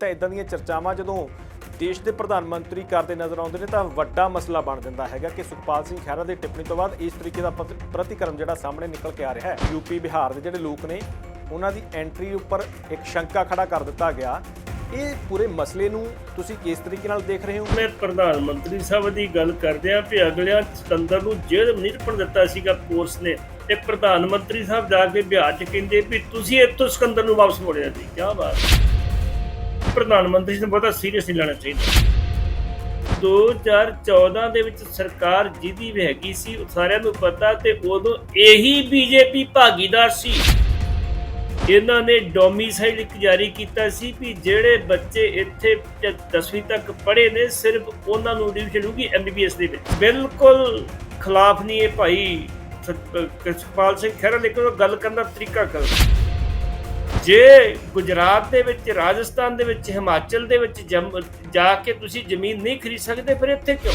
ਤਾਂ ਇਦਾਂ ਦੀਆਂ ਚਰਚਾਵਾਂ ਜਦੋਂ ਦੇਸ਼ ਦੇ ਪ੍ਰਧਾਨ ਮੰਤਰੀ ਕਰਦੇ ਨਜ਼ਰ ਆਉਂਦੇ ਨੇ ਤਾਂ ਵੱਡਾ ਮਸਲਾ ਬਣ ਜਾਂਦਾ ਹੈਗਾ ਕਿ ਸੁਖਪਾਲ ਸਿੰਘ ਖਹਿਰਾ ਦੀ ਟਿੱਪਣੀ ਤੋਂ ਬਾਅਦ ਇਸ ਤਰੀਕੇ ਦਾ ਪ੍ਰਤੀ- ਪ੍ਰਤੀਕਰਮ ਜਿਹੜਾ ਸਾਹਮਣੇ ਨਿਕਲ ਕੇ ਆ ਰਿਹਾ ਹੈ। ਯੂਪੀ ਬਿਹਾਰ ਦੇ ਜਿਹੜੇ ਲੋਕ ਨੇ, ਉਹਨਾਂ ਦੀ ਐਂਟਰੀ ਉੱਪਰ ਇੱਕ ਸ਼ੰਕਾ ਖੜਾ ਕਰ ਦਿੱਤਾ ਗਿਆ। ਇਹ ਪੂਰੇ ਮਸਲੇ ਨੂੰ ਤੁਸੀਂ ਕਿਸ ਤਰੀਕੇ ਨਾਲ ਦੇਖ ਰਹੇ ਹੋ? ਮੈਂ ਪ੍ਰਧਾਨ ਮੰਤਰੀ ਸਾਹਿਬ ਦੀ ਗੱਲ ਕਰਦੇ ਆ ਵੀ ਅਗਲਿਆਂ ਸਿਕੰਦਰ ਨੂੰ ਜੇਲ੍ਹ ਨਿਰਪਣ ਦਿੱਤਾ ਸੀਗਾ ਕੋਰਸ ਨੇ ਤੇ ਪ੍ਰਧਾਨ ਮੰਤਰੀ ਸਾਹਿਬ ਜਾ ਕੇ ਬਿਹਾਰ ਚ ਕਹਿੰਦੇ ਵੀ ਤੁਸੀਂ ਇੱਥੋਂ ਸਿਕੰਦਰ ਨੂੰ ਵਾਪਸ ਮੋੜਿਆ ਸੀ ਕੀ ਬਾਤ ਪ੍ਰਧਾਨ ਮੰਤਰੀ ਨੂੰ ਬਹੁਤਾ ਸੀਰੀਅਸ ਨਹੀਂ ਲੈਣਾ ਚਾਹੀਦਾ। 2014 ਦੇ ਵਿੱਚ ਸਰਕਾਰ ਜਿਹਦੀ ਵੀ ਹੈਗੀ ਸੀ, ਉਹ ਸਾਰਿਆਂ ਨੂੰ ਪਤਾ ਤੇ ਉਦੋਂ ਇਹੀ ਬੀਜੇਪੀ ਭਾਗੀਦਾਰ ਸੀ। ਇਹਨਾਂ ਨੇ ਡੋਮਿਸਾਈਲ ਇੱਕ ਜਾਰੀ ਕੀਤਾ ਸੀ ਕਿ ਜਿਹੜੇ ਬੱਚੇ ਇੱਥੇ 10ਵੀਂ ਤੱਕ ਪੜ੍ਹੇ ਨੇ, ਸਿਰਫ ਉਹਨਾਂ ਨੂੰ ਐਡਮਿਸ਼ਨ ਮਿਲੂਗੀ ਐਮਬੀਬੀਐਸ ਦੇ ਵਿੱਚ। ਬਿਲਕੁਲ ਖਿਲਾਫ ਨਹੀਂ ਇਹ ਭਾਈ ਸੁਖਪਾਲ ਸਿੰਘ ਖਹਿਰਾ ਲੇਕਿਨ ਉਹ ਗੱਲ ਕਰਨ ਦਾ ਤਰੀਕਾ ਗਲਤ। ਜੇ ਗੁਜਰਾਤ ਦੇ ਵਿੱਚ ਰਾਜਸਥਾਨ ਦੇ ਵਿੱਚ ਹਿਮਾਚਲ ਦੇ ਵਿੱਚ ਜਾ ਕੇ ਤੁਸੀਂ ਜ਼ਮੀਨ ਨਹੀਂ ਖਰੀਦ ਸਕਦੇ ਫਿਰ ਇੱਥੇ ਕਿਉਂ?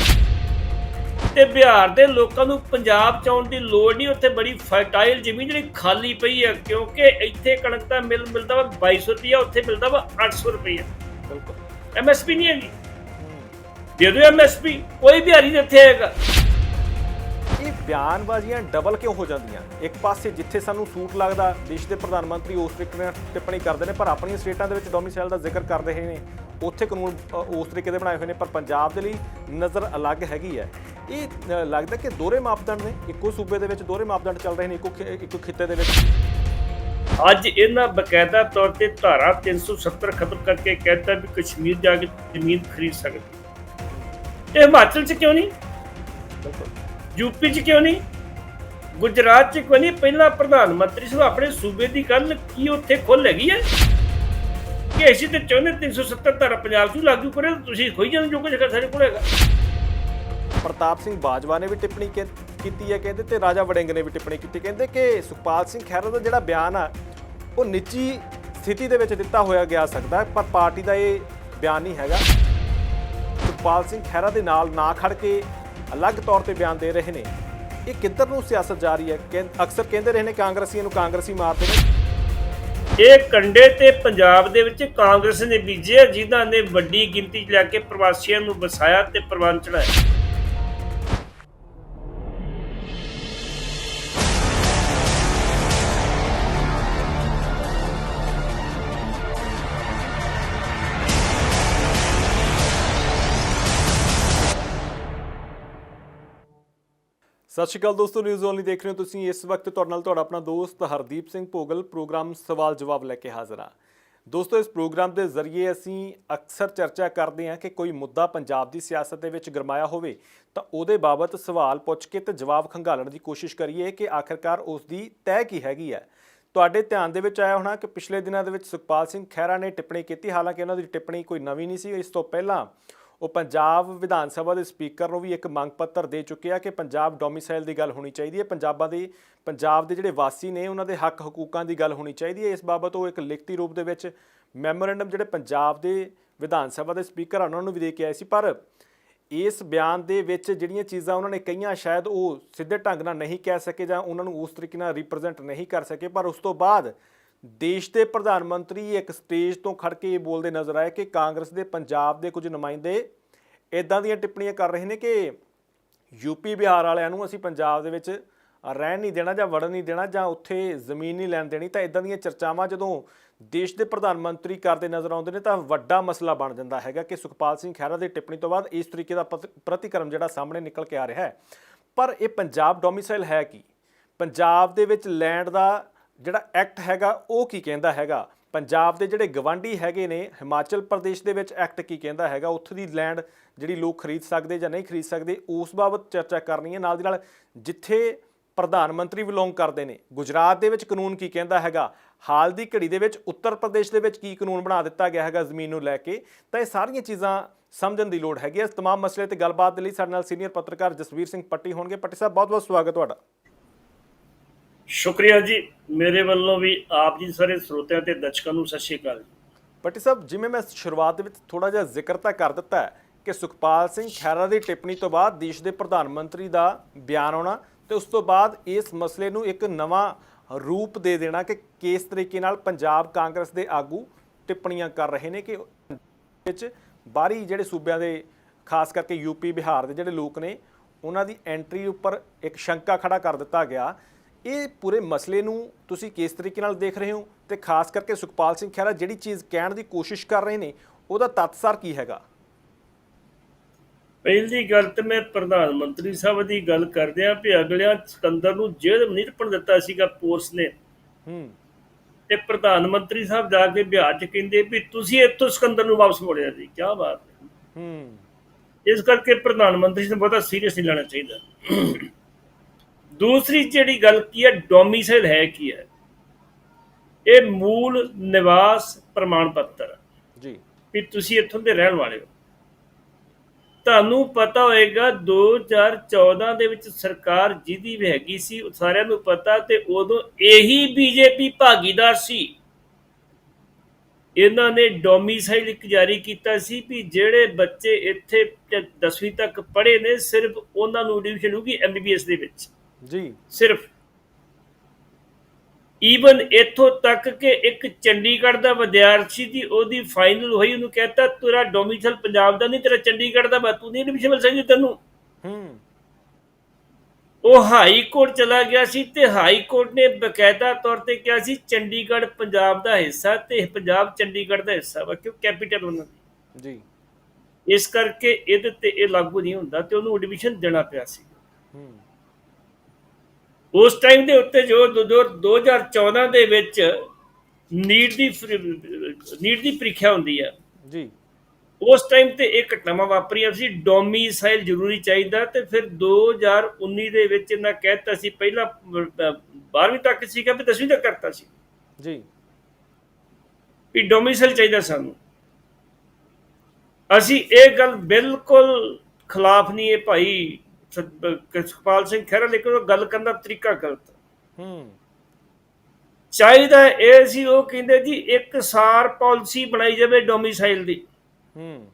ਤੇ ਬਿਹਾਰ ਦੇ ਲੋਕਾਂ ਨੂੰ ਪੰਜਾਬ ਚ ਆਉਣ ਦੀ ਲੋੜ ਨਹੀਂ ਉੱਥੇ ਬੜੀ ਫਰਟਾਈਲ ਜ਼ਮੀਨ ਜਿਹੜੀ ਖਾਲੀ ਪਈ ਹੈ ਕਿਉਂਕਿ ਇੱਥੇ ਕਣਕ ਦਾ ਮਿਲ ਮਿਲਦਾ ਵਾ 2200 ਰੁਪਇਆ ਉੱਥੇ ਮਿਲਦਾ ਵਾ 800 ਰੁਪਇਆ ਬਿਲਕੁਲ। ਐਮਐਸਪੀ ਨਹੀਂ ਹੈਗੀ। ਦੇ ਦਿਓ ਐਮਐਸਪੀ ਕੋਈ ਬਿਹਾਰੀ ਇੱਥੇ ਹੈਗਾ। ਇਹ ਬਿਆਨਬਾਜ਼ੀਆਂ ਡਬਲ ਕਿਉਂ ਹੋ ਜਾਂਦੀਆਂ? ਇੱਕ ਪਾਸੇ ਜਿੱਥੇ ਸਾਨੂੰ ਸੂਟ ਲੱਗਦਾ ਦੇਸ਼ ਦੇ ਪ੍ਰਧਾਨ ਮੰਤਰੀ ਉਸ ਤਰੀਕੇ ਨਾਲ ਟਿੱਪਣੀ ਕਰਦੇ ਨੇ ਪਰ ਆਪਣੀਆਂ ਸਟੇਟਾਂ ਦੇ ਵਿੱਚ ਡੋਮਿਸਾਈਲ ਦਾ ਜ਼ਿਕਰ ਕਰ ਰਹੇ ਨੇ। ਉੱਥੇ ਕਾਨੂੰਨ ਉਸ ਤਰੀਕੇ ਦੇ ਬਣਾਏ ਹੋਏ ਨੇ ਪਰ ਪੰਜਾਬ ਦੇ ਲਈ ਨਜ਼ਰ ਅਲੱਗ ਹੈਗੀ ਹੈ। ਇਹ ਲੱਗਦਾ ਕਿ ਦੋਹਰੇ ਮਾਪਦੰਡ ਨੇ। ਇੱਕੋ ਸੂਬੇ ਦੇ ਵਿੱਚ ਦੋਹਰੇ ਮਾਪਦੰਡ ਚੱਲ ਰਹੇ ਨੇ ਇੱਕੋ ਇੱਕੋ ਖਿੱਤੇ ਦੇ ਵਿੱਚ। ਅੱਜ ਇਹਨਾਂ ਬਕਾਇਦਾ ਤੌਰ ਤੇ ਧਾਰਾ 370 ਖਤਮ ਕਰਕੇ ਕਹਿੰਦਾ ਵੀ ਕਸ਼ਮੀਰ ਜਾ ਕੇ ਜ਼ਮੀਨ ਖਰੀਦ ਸਕਦੇ। ਇਹ ਹਿਮਾਚਲ ਚ ਕਿਉਂ ਨਹੀਂ? ਬਿਲਕੁਲ। ਯੂਪੀ ਚ ਕਿਉਂ ਨਹੀਂ? ਗੁਜਰਾਤ ਚ ਕਿਉਂ ਨਹੀਂ? ਪਹਿਲਾਂ ਪ੍ਰਧਾਨ ਮੰਤਰੀ ਸਾਹਿਬ ਆਪਣੇ ਸੂਬੇ ਦੀ ਗੱਲ ਕੀ ਉੱਥੇ ਖੁੱਲ ਹੈਗੀ ਹੈ? ਕਿ ਅਸੀਂ ਤੇ ਚਾਹੁੰਦੇ 370 ਧਾਰਾ ਪੰਜਾਬ ਚ ਲਾਗੂ ਕਰੇ ਤੁਸੀਂ ਖੋਈ ਜਾਂਦੇ ਜੋ ਕੁਝ ਹੈਗਾ, ਸਾਡੇ ਕੋਲ ਹੈਗਾ। ਪ੍ਰਤਾਪ ਸਿੰਘ ਬਾਜਵਾ ਨੇ ਵੀ ਟਿੱਪਣੀ ਕੀਤੀ ਹੈ ਕਹਿੰਦੇ ਤੇ ਰਾਜਾ ਵੜਿੰਗ ਨੇ ਵੀ ਟਿੱਪਣੀ ਕੀਤੀ। ਕਹਿੰਦੇ ਕਿ ਸੁਖਪਾਲ ਸਿੰਘ ਖਹਿਰਾ ਦਾ ਜਿਹੜਾ ਬਿਆਨ ਆ, ਉਹ ਨਿੱਜੀ ਸਥਿਤੀ ਦੇ ਵਿੱਚ ਦਿੱਤਾ ਹੋਇਆ ਗਿਆ ਸਕਦਾ ਪਰ ਪਾਰਟੀ ਦਾ ਇਹ ਬਿਆਨ ਨਹੀਂ ਹੈਗਾ। ਸੁਖਪਾਲ ਸਿੰਘ ਖਹਿਰਾ ਦੇ ਨਾਲ ਨਾ ਖੜ ਕੇ ਅਲੱਗ ਤੌਰ ਤੇ ਬਿਆਨ ਦੇ ਰਹੇ ਨੇ। ਇਹ ਕਿੱਧਰ ਨੂੰ ਸਿਆਸਤ ਜਾ ਰਹੀ ਹੈ? ਕਹਿੰ- ਅਕਸਰ ਕਹਿੰਦੇ ਰਹੇ ਨੇ ਕਾਂਗਰਸੀਆਂ ਨੂੰ ਕਾਂਗਰਸੀ ਮਾਰਦੇ ਨੇ। ਇਹ ਕੰਡੇ ਤੇ ਪੰਜਾਬ ਦੇ ਵਿੱਚ ਕਾਂਗਰਸ ਨੇ ਬੀਜੇ ਜਿਨ੍ਹਾਂ ਨੇ ਵੱਡੀ ਗਿਣਤੀ 'ਚ ਲੈ ਕੇ ਪ੍ਰਵਾਸੀਆਂ ਨੂੰ ਵਸਾਇਆ ਤੇ ਪ੍ਰਬੰਧ ਚੜਾਇਆ ਸਤਿ ਸ਼੍ਰੀ ਅਕਾਲ ਦੋਸਤੋ ਨਿਊਜ਼ ਓਨਲੀ ਦੇਖ ਰਹੇ ਹੋ ਤੁਸੀਂ। ਇਸ ਵਕਤ ਤੁਹਾਡੇ ਨਾਲ ਤੁਹਾਡਾ ਆਪਣਾ ਦੋਸਤ ਹਰਦੀਪ ਸਿੰਘ ਭੋਗਲ ਪ੍ਰੋਗਰਾਮ ਸਵਾਲ ਜਵਾਬ ਲੈ ਕੇ ਹਾਜ਼ਰ ਹਾਂ। ਦੋਸਤੋ, ਇਸ ਪ੍ਰੋਗਰਾਮ ਦੇ ਜ਼ਰੀਏ ਅਸੀਂ ਅਕਸਰ ਚਰਚਾ ਕਰਦੇ ਹਾਂ ਕਿ ਕੋਈ ਮੁੱਦਾ ਪੰਜਾਬ ਦੀ ਸਿਆਸਤ ਦੇ ਵਿੱਚ ਗਰਮਾਇਆ ਹੋਵੇ ਤਾਂ ਉਹਦੇ ਬਾਬਤ ਸਵਾਲ ਪੁੱਛ ਕੇ ਤੇ ਜਵਾਬ ਖੰਗਾਲਣ ਦੀ ਕੋਸ਼ਿਸ਼ ਕਰੀਏ ਕਿ ਆਖਰਕਾਰ ਉਸ ਦੀ ਤੈਅ ਕੀ ਹੈਗੀ ਹੈ। ਤੁਹਾਡੇ ਧਿਆਨ ਦੇ ਵਿੱਚ ਆਇਆ ਹੋਣਾ ਕਿ ਪਿਛਲੇ ਦਿਨਾਂ ਦੇ ਵਿੱਚ ਸੁਖਪਾਲ ਸਿੰਘ ਖਹਿਰਾ ਨੇ ਟਿੱਪਣੀ ਕੀਤੀ। ਹਾਲਾਂਕਿ ਉਹਨਾਂ ਦੀ ਟਿੱਪਣੀ ਕੋਈ ਨਵੀਂ ਨਹੀਂ ਸੀ। ਇਸ ਤੋਂ ਪਹਿਲਾਂ ਉਹ ਪੰਜਾਬ ਵਿਧਾਨ ਸਭਾ ਦੇ ਸਪੀਕਰ ਨੂੰ ਵੀ ਇੱਕ ਮੰਗ ਪੱਤਰ ਦੇ ਚੁੱਕੇ ਆ ਕਿ ਪੰਜਾਬ ਡੋਮਿਸਾਈਲ ਦੀ ਗੱਲ ਹੋਣੀ ਚਾਹੀਦੀ ਹੈ। ਪੰਜਾਬਾਂ ਦੇ, ਪੰਜਾਬ ਦੇ ਜਿਹੜੇ ਵਾਸੀ ਨੇ, ਉਹਨਾਂ ਦੇ ਹੱਕ ਹਕੂਕਾਂ ਦੀ ਗੱਲ ਹੋਣੀ ਚਾਹੀਦੀ ਹੈ। ਇਸ ਬਾਬਤ ਉਹ ਇੱਕ ਲਿਖਤੀ ਰੂਪ ਦੇ ਵਿੱਚ ਮੈਮੋਰੈਂਡਮ ਜਿਹੜੇ ਪੰਜਾਬ ਦੇ ਵਿਧਾਨ ਸਭਾ ਦੇ ਸਪੀਕਰ ਆ ਉਹਨਾਂ ਨੂੰ ਵੀ ਦੇ ਕੇ ਆਏ ਸੀ। ਪਰ ਇਸ ਬਿਆਨ ਦੇ ਵਿੱਚ ਜਿਹੜੀਆਂ ਚੀਜ਼ਾਂ ਉਹਨਾਂ ਨੇ ਕਹੀਆਂ, ਸ਼ਾਇਦ ਉਹ ਸਿੱਧੇ ਢੰਗ ਨਾਲ ਨਹੀਂ ਕਹਿ ਸਕੇ ਜਾਂ ਉਹਨਾਂ ਨੂੰ ਉਸ ਤਰੀਕੇ ਨਾਲ ਰਿਪਰੈਜ਼ੈਂਟ ਨਹੀਂ ਕਰ ਸਕੇ। ਪਰ ਉਸ ਤੋਂ ਬਾਅਦ ਦੇਸ਼ ਦੇ ਪ੍ਰਧਾਨ ਮੰਤਰੀ ਇੱਕ ਸਟੇਜ ਤੋਂ ਖੜ ਕੇ ਇਹ ਬੋਲਦੇ ਨਜ਼ਰ ਆਏ ਕਿ ਕਾਂਗਰਸ ਦੇ ਪੰਜਾਬ ਦੇ ਕੁਝ ਨੁਮਾਇੰਦੇ ਇਦਾਂ ਦੀਆਂ ਟਿੱਪਣੀਆਂ ਕਰ ਰਹੇ ਨੇ ਕਿ ਯੂਪੀ ਬਿਹਾਰ ਵਾਲਿਆਂ ਨੂੰ ਅਸੀਂ ਪੰਜਾਬ ਦੇ ਵਿੱਚ ਰਹਿਣ ਨਹੀਂ ਦੇਣਾ ਜਾਂ ਵੜਨ ਨਹੀਂ ਦੇਣਾ ਜਾਂ ਉੱਥੇ ਜ਼ਮੀਨ ਨਹੀਂ ਲੈਣ ਦੇਣੀ, ਤਾਂ ਇਦਾਂ ਦੀਆਂ ਚਰਚਾਵਾਂ ਜਦੋਂ ਦੇਸ਼ ਦੇ ਪ੍ਰਧਾਨ ਮੰਤਰੀ ਕਰਦੇ ਨਜ਼ਰ ਆਉਂਦੇ ਨੇ ਤਾਂ ਵੱਡਾ ਮਸਲਾ ਬਣ ਜਾਂਦਾ ਹੈਗਾ ਕਿ ਸੁਖਪਾਲ ਸਿੰਘ ਖਹਿਰਾ ਦੀ ਟਿੱਪਣੀ ਤੋਂ ਬਾਅਦ ਇਸ ਤਰੀਕੇ ਦਾ ਪ੍ਰਤੀ- ਪ੍ਰਤੀਕਰਮ ਜਿਹੜਾ ਸਾਹਮਣੇ ਨਿਕਲ ਕੇ ਆ ਰਿਹਾ ਹੈ। ਪਰ ਇਹ ਪੰਜਾਬ ਡੋਮਿਸਾਈਲ ਹੈ ਕੀ? ਪੰਜਾਬ ਦੇ ਵਿੱਚ ਲੈਂਡ ਦਾ ਜਿਹੜਾ ਐਕਟ ਹੈਗਾ ਉਹ ਕੀ ਕਹਿੰਦਾ ਹੈਗਾ ਪੰਜਾਬ ਦੇ ਜਿਹੜੇ ਗਵਾਂਢੀ ਹੈਗੇ ਨੇ ਹਿਮਾਚਲ ਪ੍ਰਦੇਸ਼ ਦੇ ਵਿੱਚ ਐਕਟ ਕੀ ਕਹਿੰਦਾ ਹੈਗਾ ਉੱਥੇ ਦੀ ਲੈਂਡ ਜਿਹੜੀ ਲੋਕ ਖਰੀਦ ਸਕਦੇ ਜਾਂ ਨਹੀਂ ਖਰੀਦ ਸਕਦੇ ਉਸ ਬਾਬਤ ਚਰਚਾ ਕਰਨੀ ਹੈ ਨਾਲ ਦੀ ਨਾਲ ਜਿੱਥੇ ਪ੍ਰਧਾਨ ਮੰਤਰੀ ਬਿਲੋਂਗ ਕਰਦੇ ਨੇ ਗੁਜਰਾਤ ਦੇ ਵਿੱਚ ਕਾਨੂੰਨ ਕੀ ਕਹਿੰਦਾ ਹੈਗਾ ਹਾਲ ਦੀ ਘੜੀ ਦੇ ਵਿੱਚ ਉੱਤਰ ਪ੍ਰਦੇਸ਼ ਦੇ ਵਿੱਚ ਕੀ ਕਾਨੂੰਨ ਬਣਾ ਦਿੱਤਾ ਗਿਆ ਹੈਗਾ ਜ਼ਮੀਨ ਨੂੰ ਲੈ ਕੇ ਤਾਂ ਇਹ ਸਾਰੀਆਂ ਚੀਜ਼ਾਂ ਸਮਝਣ ਦੀ ਲੋੜ ਹੈਗੀ ਹੈ ਇਸ तमाम ਮਸਲੇ ਤੇ ਗੱਲਬਾਤ ਦੇ ਲਈ ਸਾਡੇ ਨਾਲ ਸੀਨੀਅਰ ਪੱਤਰਕਾਰ ਜਸਵੀਰ ਸਿੰਘ ਪੱਟੀ ਹੋਣਗੇ ਪੱਟੀ ਸਾਹਿਬ ਬਹੁਤ ਬਹੁਤ ਸਵਾਗਤ ਤੁਹਾਡਾ ਸ਼ੁਕਰੀਆ ਜੀ। ਮੇਰੇ ਵੱਲੋਂ ਵੀ ਆਪ ਜੀ ਸਾਰੇ ਸਰੋਤਿਆਂ ਤੇ ਦਰਸ਼ਕਾਂ ਨੂੰ ਸਤਿ ਸ਼੍ਰੀ ਅਕਾਲ ਪੱਟੀ ਸਾਹਿਬ, ਜਿਵੇਂ ਮੈਂ ਸ਼ੁਰੂਆਤ ਦੇ ਵਿੱਚ ਥੋੜਾ ਜਿਹਾ ਜ਼ਿਕਰ ਤਾਂ ਕਰ ਦਿੱਤਾ ਕਿ ਸੁਖਪਾਲ ਸਿੰਘ ਖਹਿਰਾ ਦੀ ਟਿੱਪਣੀ ਤੋਂ ਬਾਅਦ ਦੇਸ਼ ਦੇ ਪ੍ਰਧਾਨ ਮੰਤਰੀ ਦਾ ਬਿਆਨ ਆਉਣਾ ਤੇ ਉਸ ਤੋਂ ਬਾਅਦ ਇਸ ਮਸਲੇ ਨੂੰ ਇੱਕ ਨਵਾਂ ਰੂਪ ਦੇ ਦੇਣਾ ਕਿ ਕਿਸ ਤਰੀਕੇ ਨਾਲ ਪੰਜਾਬ ਕਾਂਗਰਸ ਦੇ ਆਗੂ ਟਿੱਪਣੀਆਂ ਕਰ ਰਹੇ ਨੇ ਕਿ ਵਿੱਚ ਬਾਹਰੀ ਜਿਹੜੇ ਸੂਬਿਆਂ ਦੇ, ਖਾਸ ਕਰਕੇ ਯੂਪੀ ਬਿਹਾਰ ਦੇ ਜਿਹੜੇ ਲੋਕ ਨੇ, ਉਹਨਾਂ ਦੀ ਐਂਟਰੀ ਉੱਪਰ ਇੱਕ ਸ਼ੰਕਾ ਖੜਾ ਕਰ ਦਿੱਤਾ ਗਿਆ ਇਹ ਪੂਰੇ ਮਸਲੇ ਨੂੰ ਤੁਸੀਂ ਕਿਸ ਤਰੀਕੇ ਨਾਲ ਦੇਖ ਰਹੇ ਹੋ ਤੇ ਖਾਸ ਕਰਕੇ ਸੁਖਪਾਲ ਸਿੰਘ ਖਹਿਰਾ ਜਿਹੜੀ ਚੀਜ਼ ਕਹਿਣ ਦੀ ਕੋਸ਼ਿਸ਼ ਕਰ ਰਹੇ ਨੇ ਉਹਦਾ ਤੱਤਸਰ ਕੀ ਹੈਗਾ? ਪਹਿਲੀ ਗੱਲ ਤੇ ਮੈਂ ਪ੍ਰਧਾਨ ਮੰਤਰੀ ਸਾਹਿਬ ਦੀ ਗੱਲ ਕਰਦੇ ਆ ਵੀ ਅਗਲਿਆਂ ਸਿਕੰਦਰ ਨੂੰ ਜੇਲ੍ਹ ਨਿਰਪਣ ਦਿੱਤਾ ਸੀਗਾ ਪੋਰਸ ਨੇ। ਹੂੰ। ਤੇ ਪ੍ਰਧਾਨ ਮੰਤਰੀ ਸਾਹਿਬ ਜਾ ਕੇ ਬਿਹਾਰ ਚ ਕਹਿੰਦੇ ਵੀ ਤੁਸੀਂ ਇੱਥੋਂ ਸਿਕੰਦਰ ਨੂੰ ਵਾਪਸ ਮੋੜਿਆ ਜੀ ਕੀ ਬਾਤ ਹੈ। ਹੂੰ। ਇਸ ਕਰਕੇ ਪ੍ਰਧਾਨ ਮੰਤਰੀ ਨੂੰ ਬਹੁਤਾ ਸੀਰੀਅਸ ਨਹੀਂ ਲੈਣਾ ਚਾਹੀਦਾ। ਦੂਸਰੀ ਜਿਹੜੀ ਗੱਲ ਕੀ ਹੈ ਡੋਮਿਸਾਈਲ ਹੈ ਕੀ ਹੈ? ਇਹ ਮੂਲ ਨਿਵਾਸ ਪ੍ਰਮਾਣ ਪੱਤਰ ਜੀ। ਵੀ ਤੁਸੀਂ ਇੱਥੋਂ ਦੇ ਰਹਿਣ ਵਾਲੇ ਹੋ। ਤੁਹਾਨੂੰ ਪਤਾ ਹੋਏਗਾ 2014 ਦੇ ਵਿੱਚ ਸਰਕਾਰ ਜਿਹਦੀ ਵੀ ਹੈਗੀ ਸੀ ਉਹ ਸਾਰਿਆਂ ਨੂੰ ਪਤਾ ਤੇ ਉਦੋਂ ਇਹੀ ਬੀਜੇਪੀ ਭਾਗੀਦਾਰ ਸੀ। ਇਹਨਾਂ ਨੇ ਡੋਮਿਸਾਈਲ ਇੱਕ ਜਾਰੀ ਕੀਤਾ ਸੀ ਵੀ ਜਿਹੜੇ ਬੱਚੇ ਇੱਥੇ 10ਵੀਂ ਤੱਕ ਪੜ੍ਹੇ ਨੇ ਸਿਰਫ ਉਹਨਾਂ ਨੂੰ ਐਡਮਿਸ਼ਨ ਹੋਊਗੀ ਐਮਬੀਬੀਐਸ ਦੇ ਵਿੱਚ। ਜੀ। ਸਿਰਫ ਈਵਨ ਇੱਥੋਂ ਤੱਕ ਕਿ ਇੱਕ ਚੰਡੀਗੜ੍ਹ ਦਾ ਵਿਦਿਆਰਥੀ ਦੀ ਉਹਦੀ ਫਾਈਨਲ ਹੋਈ ਉਹਨੂੰ ਕਹਿੰਦਾ ਤੇਰਾ ਡੋਮਿਸਾਈਲ ਪੰਜਾਬ ਦਾ ਨਹੀਂ ਤੇਰਾ ਚੰਡੀਗੜ੍ਹ ਦਾ ਵਾ ਤੂੰ ਨਹੀਂ ਐਡਮਿਸ਼ਨ ਮਿਲ ਸਕਦੀ ਤੈਨੂੰ? ਹੂੰ। ਉਹ ਹਾਈ ਕੋਰਟ ਚਲਾ ਗਿਆ ਸੀ ਤੇ ਹਾਈ ਕੋਰਟ ਨੇ ਬਕਾਇਦਾ ਤੌਰ ਤੇ ਕਿਹਾ ਸੀ ਚੰਡੀਗੜ੍ਹ ਪੰਜਾਬ ਦਾ ਹਿੱਸਾ ਤੇ ਪੰਜਾਬ ਚੰਡੀਗੜ੍ਹ ਦਾ ਹਿੱਸਾ ਵਾ ਕਿਉਂ ਕੈਪੀਟਲ ਉਹਨਾਂ ਦੀ? ਜੀ। ਇਸ ਕਰਕੇ ਇਹਦੇ ਤੇ ਇਹ ਲਾਗੂ ਨਹੀਂ ਹੁੰਦਾ ਤੇ ਉਹਨੂੰ ਐਡਮਿਸ਼ਨ ਦੇਣਾ ਪਿਆ ਸੀ। ਹੂੰ। ਉਸ ਟਾਈਮ ਦੇ ਉੱਤੇ ਜੋ ਦੋ- ਦੋ- 2014 ਦੇ ਵਿੱਚ ਨੀਟ ਦੀ ਨੀਟ ਦੀ ਪ੍ਰੀਖਿਆ ਹੁੰਦੀ ਹੈ ਜੀ। ਉਸ ਟਾਈਮ ਤੇ ਇਹ ਘਟਨਾਵਾਂ ਵਾਪਰੀਆਂ ਸੀ। ਡੋਮਿਸਾਈਲ ਜ਼ਰੂਰੀ ਚਾਹੀਦਾ ਤੇ ਫਿਰ 2019 ਦੇ ਵਿੱਚ ਇਹਨਾਂ ਕਹਿਤਾ ਸੀ। ਪਹਿਲਾਂ 12ਵੀਂ ਤੱਕ ਸੀਗਾ ਫਿਰ 10ਵੀਂ ਤੱਕ ਕਰਤਾ ਸੀ। ਜੀ। ਵੀ ਡੋਮਿਸਾਈਲ ਚਾਹੀਦਾ ਸਾਨੂੰ। ਅਸੀਂ ਇਹ ਗੱਲ ਬਿਲਕੁਲ ਖਿਲਾਫ ਨਹੀਂ ਹੈ ਭਾਈ। ਸੁਖਪਾਲ ਸਿੰਘ ਖਹਿਰਾ ਲੇਕਿਨ ਉਹ ਗੱਲ ਕਰਨ ਦਾ ਤਰੀਕਾ ਗਲਤ ਹੈ। ਚਾਹੀਦਾ ਇਹ ਸੀ ਉਹ ਕਹਿੰਦੇ ਜੀ ਇੱਕ ਸਾਰ ਪਾਲਿਸੀ ਬਣਾਈ ਜਾਵੇ ਡੋਮਿਸਾਈਲ ਦੀ। ਹੂੰ।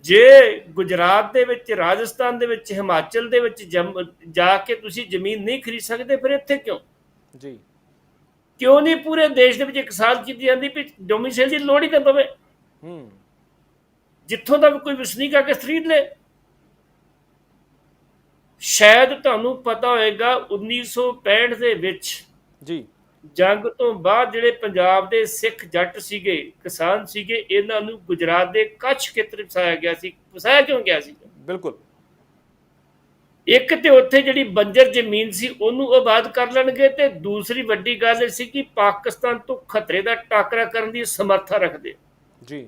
ਜੇ ਗੁਜਰਾਤ ਦੇ ਵਿੱਚ ਰਾਜਸਥਾਨ ਦੇ ਵਿੱਚ ਹਿਮਾਚਲ ਦੇ ਵਿੱਚ ਜਾ ਕੇ ਤੁਸੀਂ ਜ਼ਮੀਨ ਨਹੀਂ ਖਰੀਦ ਸਕਦੇ ਫਿਰ ਇੱਥੇ ਕਿਉਂ? ਜੀ। ਕਿਉਂ ਨਹੀਂ ਪੂਰੇ ਦੇਸ਼ ਦੇ ਵਿੱਚ ਇੱਕ ਸਾਲ ਕੀਤੀ ਜਾਂਦੀ ਵੀ ਡੋਮਿਸਾਈਲ ਦੀ ਲੋੜ ਹੀ ਤਾਂ ਪਵੇ? ਹੂੰ। ਜਿੱਥੋਂ ਦਾ ਵੀ ਕੋਈ ਵਸਨੀਕ ਆ ਕੇ ਖਰੀਦ ਲੇ। ਸ਼ਾਇਦ ਤੁਹਾਨੂੰ ਪਤਾ ਹੋਏਗਾ 1965 ਦੇ ਵਿੱਚ ਜੀ। ਜੰਗ ਤੋਂ ਬਾਅਦ ਜਿਹੜੇ ਪੰਜਾਬ ਦੇ ਸਿੱਖ ਜੱਟ ਸੀਗੇ ਕਿਸਾਨ ਸੀਗੇ ਇਹਨਾਂ ਨੂੰ ਗੁਜਰਾਤ ਦੇ ਕੱਛ ਖੇਤਰ ਵਸਾਇਆ ਗਿਆ ਸੀ। ਵਸਾਇਆ ਕਿਉਂ ਗਿਆ ਸੀ? ਬਿਲਕੁਲ। ਇੱਕ ਤੇ ਉੱਥੇ ਜਿਹੜੀ ਬੰਜਰ ਜ਼ਮੀਨ ਸੀ ਉਹਨੂੰ ਆਬਾਦ ਕਰ ਲੈਣਗੇ ਤੇ ਦੂਸਰੀ ਵੱਡੀ ਗੱਲ ਇਹ ਸੀ ਕਿ ਪਾਕਿਸਤਾਨ ਤੋਂ ਖਤਰੇ ਦਾ ਟਾਕਰਾ ਕਰਨ ਦੀ ਸਮਰੱਥਾ ਰੱਖਦੇ ਜੀ।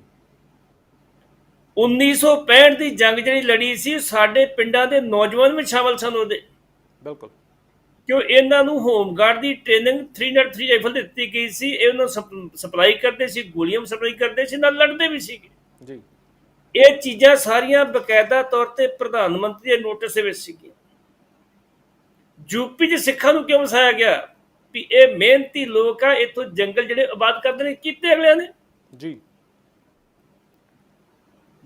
1965 ਦੀ ਜੰਗ ਜਿਹੜੀ ਲੜੀ ਸੀ ਸਾਡੇ ਪਿੰਡਾਂ ਦੇ ਨੌਜਵਾਨ ਵੀ ਸ਼ਾਮਲ ਸਨ ਉਹਦੇ। ਬਿਲਕੁਲ। ਕਿਉਂ ਇਹਨਾਂ ਨੂੰ ਹੋਮਗਾਰਡ ਦੀ ਟ੍ਰੇਨਿੰਗ 303 ਰਾਈਫਲ ਦਿੱਤੀ ਗਈ ਸੀ ਇਹ ਉਹਨਾਂ ਸਪਲਾਈ ਕਰਦੇ ਸੀ ਗੋਲੀਆਂ ਸਪਲਾਈ ਕਰਦੇ ਸੀ ਨਾਲ ਲੜਦੇ ਵੀ ਸੀਗੇ। ਜੀ। ਇਹ ਚੀਜ਼ਾਂ ਸਾਰੀਆਂ ਬਕਾਇਦਾ ਤੌਰ ਤੇ ਪ੍ਰਧਾਨ ਮੰਤਰੀ ਦੇ ਨੋਟਿਸ ਵਿੱਚ ਸੀਗੀਆਂ। ਯੂਪੀ ਦੇ ਸਿੱਖਾਂ ਨੂੰ ਕਿਉਂ ਵਸਾਇਆ ਗਿਆ? ਵੀ ਇਹ ਮਿਹਨਤੀ ਲੋਕ ਆ ਇੱਥੋਂ ਜੰਗਲ ਜਿਹੜੇ ਆਬਾਦ ਕਰਦੇ ਨੇ ਕੀਤੇ ਅਗਲਿਆਂ ਨੇ। ਜੀ।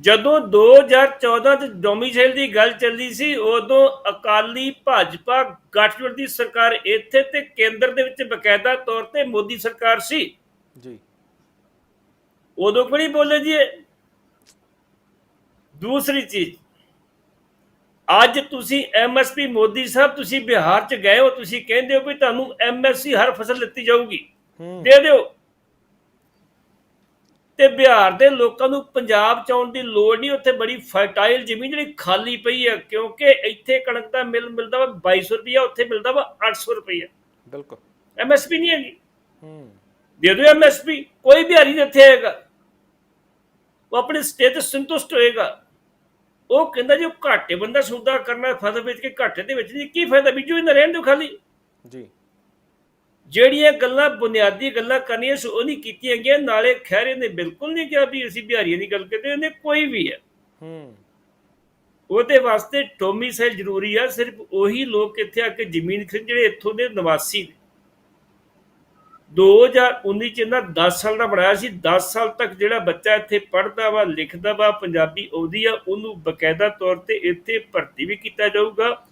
ਜਦੋਂ 2014 ਚ ਡੋਮਿਸਾਈਲ ਦੀ ਗੱਲ ਚੱਲੀ ਸੀ ਉਦੋਂ ਅਕਾਲੀ ਭਾਜਪਾ ਗਠਜੋੜ ਦੀ ਸਰਕਾਰ ਇੱਥੇ ਤੇ ਕੇਂਦਰ ਦੇ ਵਿੱਚ ਬਕਾਇਦਾ ਤੌਰ ਤੇ ਮੋਦੀ ਸਰਕਾਰ ਸੀ। ਜੀ। ਉਦੋਂ ਕਿਹੜੀ ਬੋਲੇ ਜੀ? ਦੂਸਰੀ ਚੀਜ਼ ਅੱਜ ਤੁਸੀਂ ਐਮਐਸਪੀ ਮੋਦੀ ਸਾਹਿਬ ਤੁਸੀਂ ਬਿਹਾਰ ਚ ਗਏ ਹੋ ਤੁਸੀਂ ਕਹਿੰਦੇ ਹੋ ਵੀ ਤੁਹਾਨੂੰ ਐਮਐਸਪੀ ਹਰ ਫਸਲ ਦਿੱਤੀ ਜਾਊਗੀ। ਦੇ ਦਿਓ। ਤੇ ਬਿਹਾਰ ਦੇ ਲੋਕਾਂ ਨੂੰ ਪੰਜਾਬ ਚ ਆਉਣ ਦੀ ਲੋੜ ਨਹੀਂ ਉੱਥੇ ਬੜੀ ਫਰਟਾਈਲ ਜ਼ਮੀਨ ਜਿਹੜੀ ਖਾਲੀ ਪਈ ਹੈ ਕਿਉਂਕਿ ਇੱਥੇ ਕਣਕ ਦਾ ਮਿਲ ਮਿਲਦਾ ਵਾ 2200 ਰੁਪਇਆ ਉੱਥੇ ਮਿਲਦਾ ਵਾ 800 ਰੁਪਇਆ ਬਿਲਕੁਲ। ਐਮਐਸਪੀ ਨਹੀਂ ਹੈਗੀ। ਹੂੰ। ਦੇ ਦਿਓ ਐਮਐਸਪੀ ਕੋਈ ਬਿਹਾਰੀ ਇੱਥੇ ਆਏਗਾ ਉਹ ਆਪਣੇ ਸਟੇਟ ਸੰਤੁਸ਼ਟ ਹੋਏਗਾ। ਉਹ ਕਹਿੰਦਾ ਜੀ ਘਾਟੇ ਬੰਦਾ ਸੌਦਾ ਕਰਨਾ ਫਸਲ ਵੇਚ ਕੇ ਘਾਟੇ ਦੇ ਵਿੱਚ ਨਹੀਂ ਕੀ ਫਾਇਦਾ? ਬੀਜੂ ਇਹਨਾਂ ਰਹਿਣ ਦਿਓ ਖਾਲੀ। ਜੀ। ਜਿਹੜੀਆਂ ਗੱਲਾਂ ਬੁਨਿਆਦੀ ਗੱਲਾਂ ਕਰਨੀਆਂ ਸੀ ਉਹ ਨਹੀਂ ਕੀਤੀਆਂ ਗਈਆਂ। ਨਾਲੇ ਖੈਰੇ ਨੇ ਬਿਲਕੁਲ ਨਹੀਂ ਕਿਹਾ ਵੀ ਅਸੀਂ ਬਿਹਾਰੀਆਂ ਦੀ ਗੱਲ ਕਰਦੇ ਉਹਨੇ ਕੋਈ ਵੀ ਹੈ। ਹੂੰ। ਉਹਦੇ ਵਾਸਤੇ ਡੋਮਿਸਾਈਲ ਜ਼ਰੂਰੀ ਆ ਸਿਰਫ ਉਹੀ ਲੋਕ ਇੱਥੇ ਆ ਕੇ ਜ਼ਮੀਨ ਖਰੀਦ ਜਿਹੜੇ ਇੱਥੋਂ ਦੇ ਨਿਵਾਸੀ ਨੇ। 2019 ਚ ਇਹਨਾਂ 10 ਸਾਲ ਦਾ ਬਣਾਇਆ ਸੀ। 10 ਸਾਲ ਤੱਕ ਜਿਹੜਾ ਬੱਚਾ ਇੱਥੇ ਪੜ੍ਹਦਾ ਵਾ ਲਿਖਦਾ ਵਾ ਪੰਜਾਬੀ ਆਉਂਦੀ ਆ ਉਹਨੂੰ ਬਕਾਇਦਾ ਤੌਰ ਤੇ ਇੱਥੇ ਭਰਤੀ ਵੀ ਕੀਤਾ ਜਾਊਗਾ।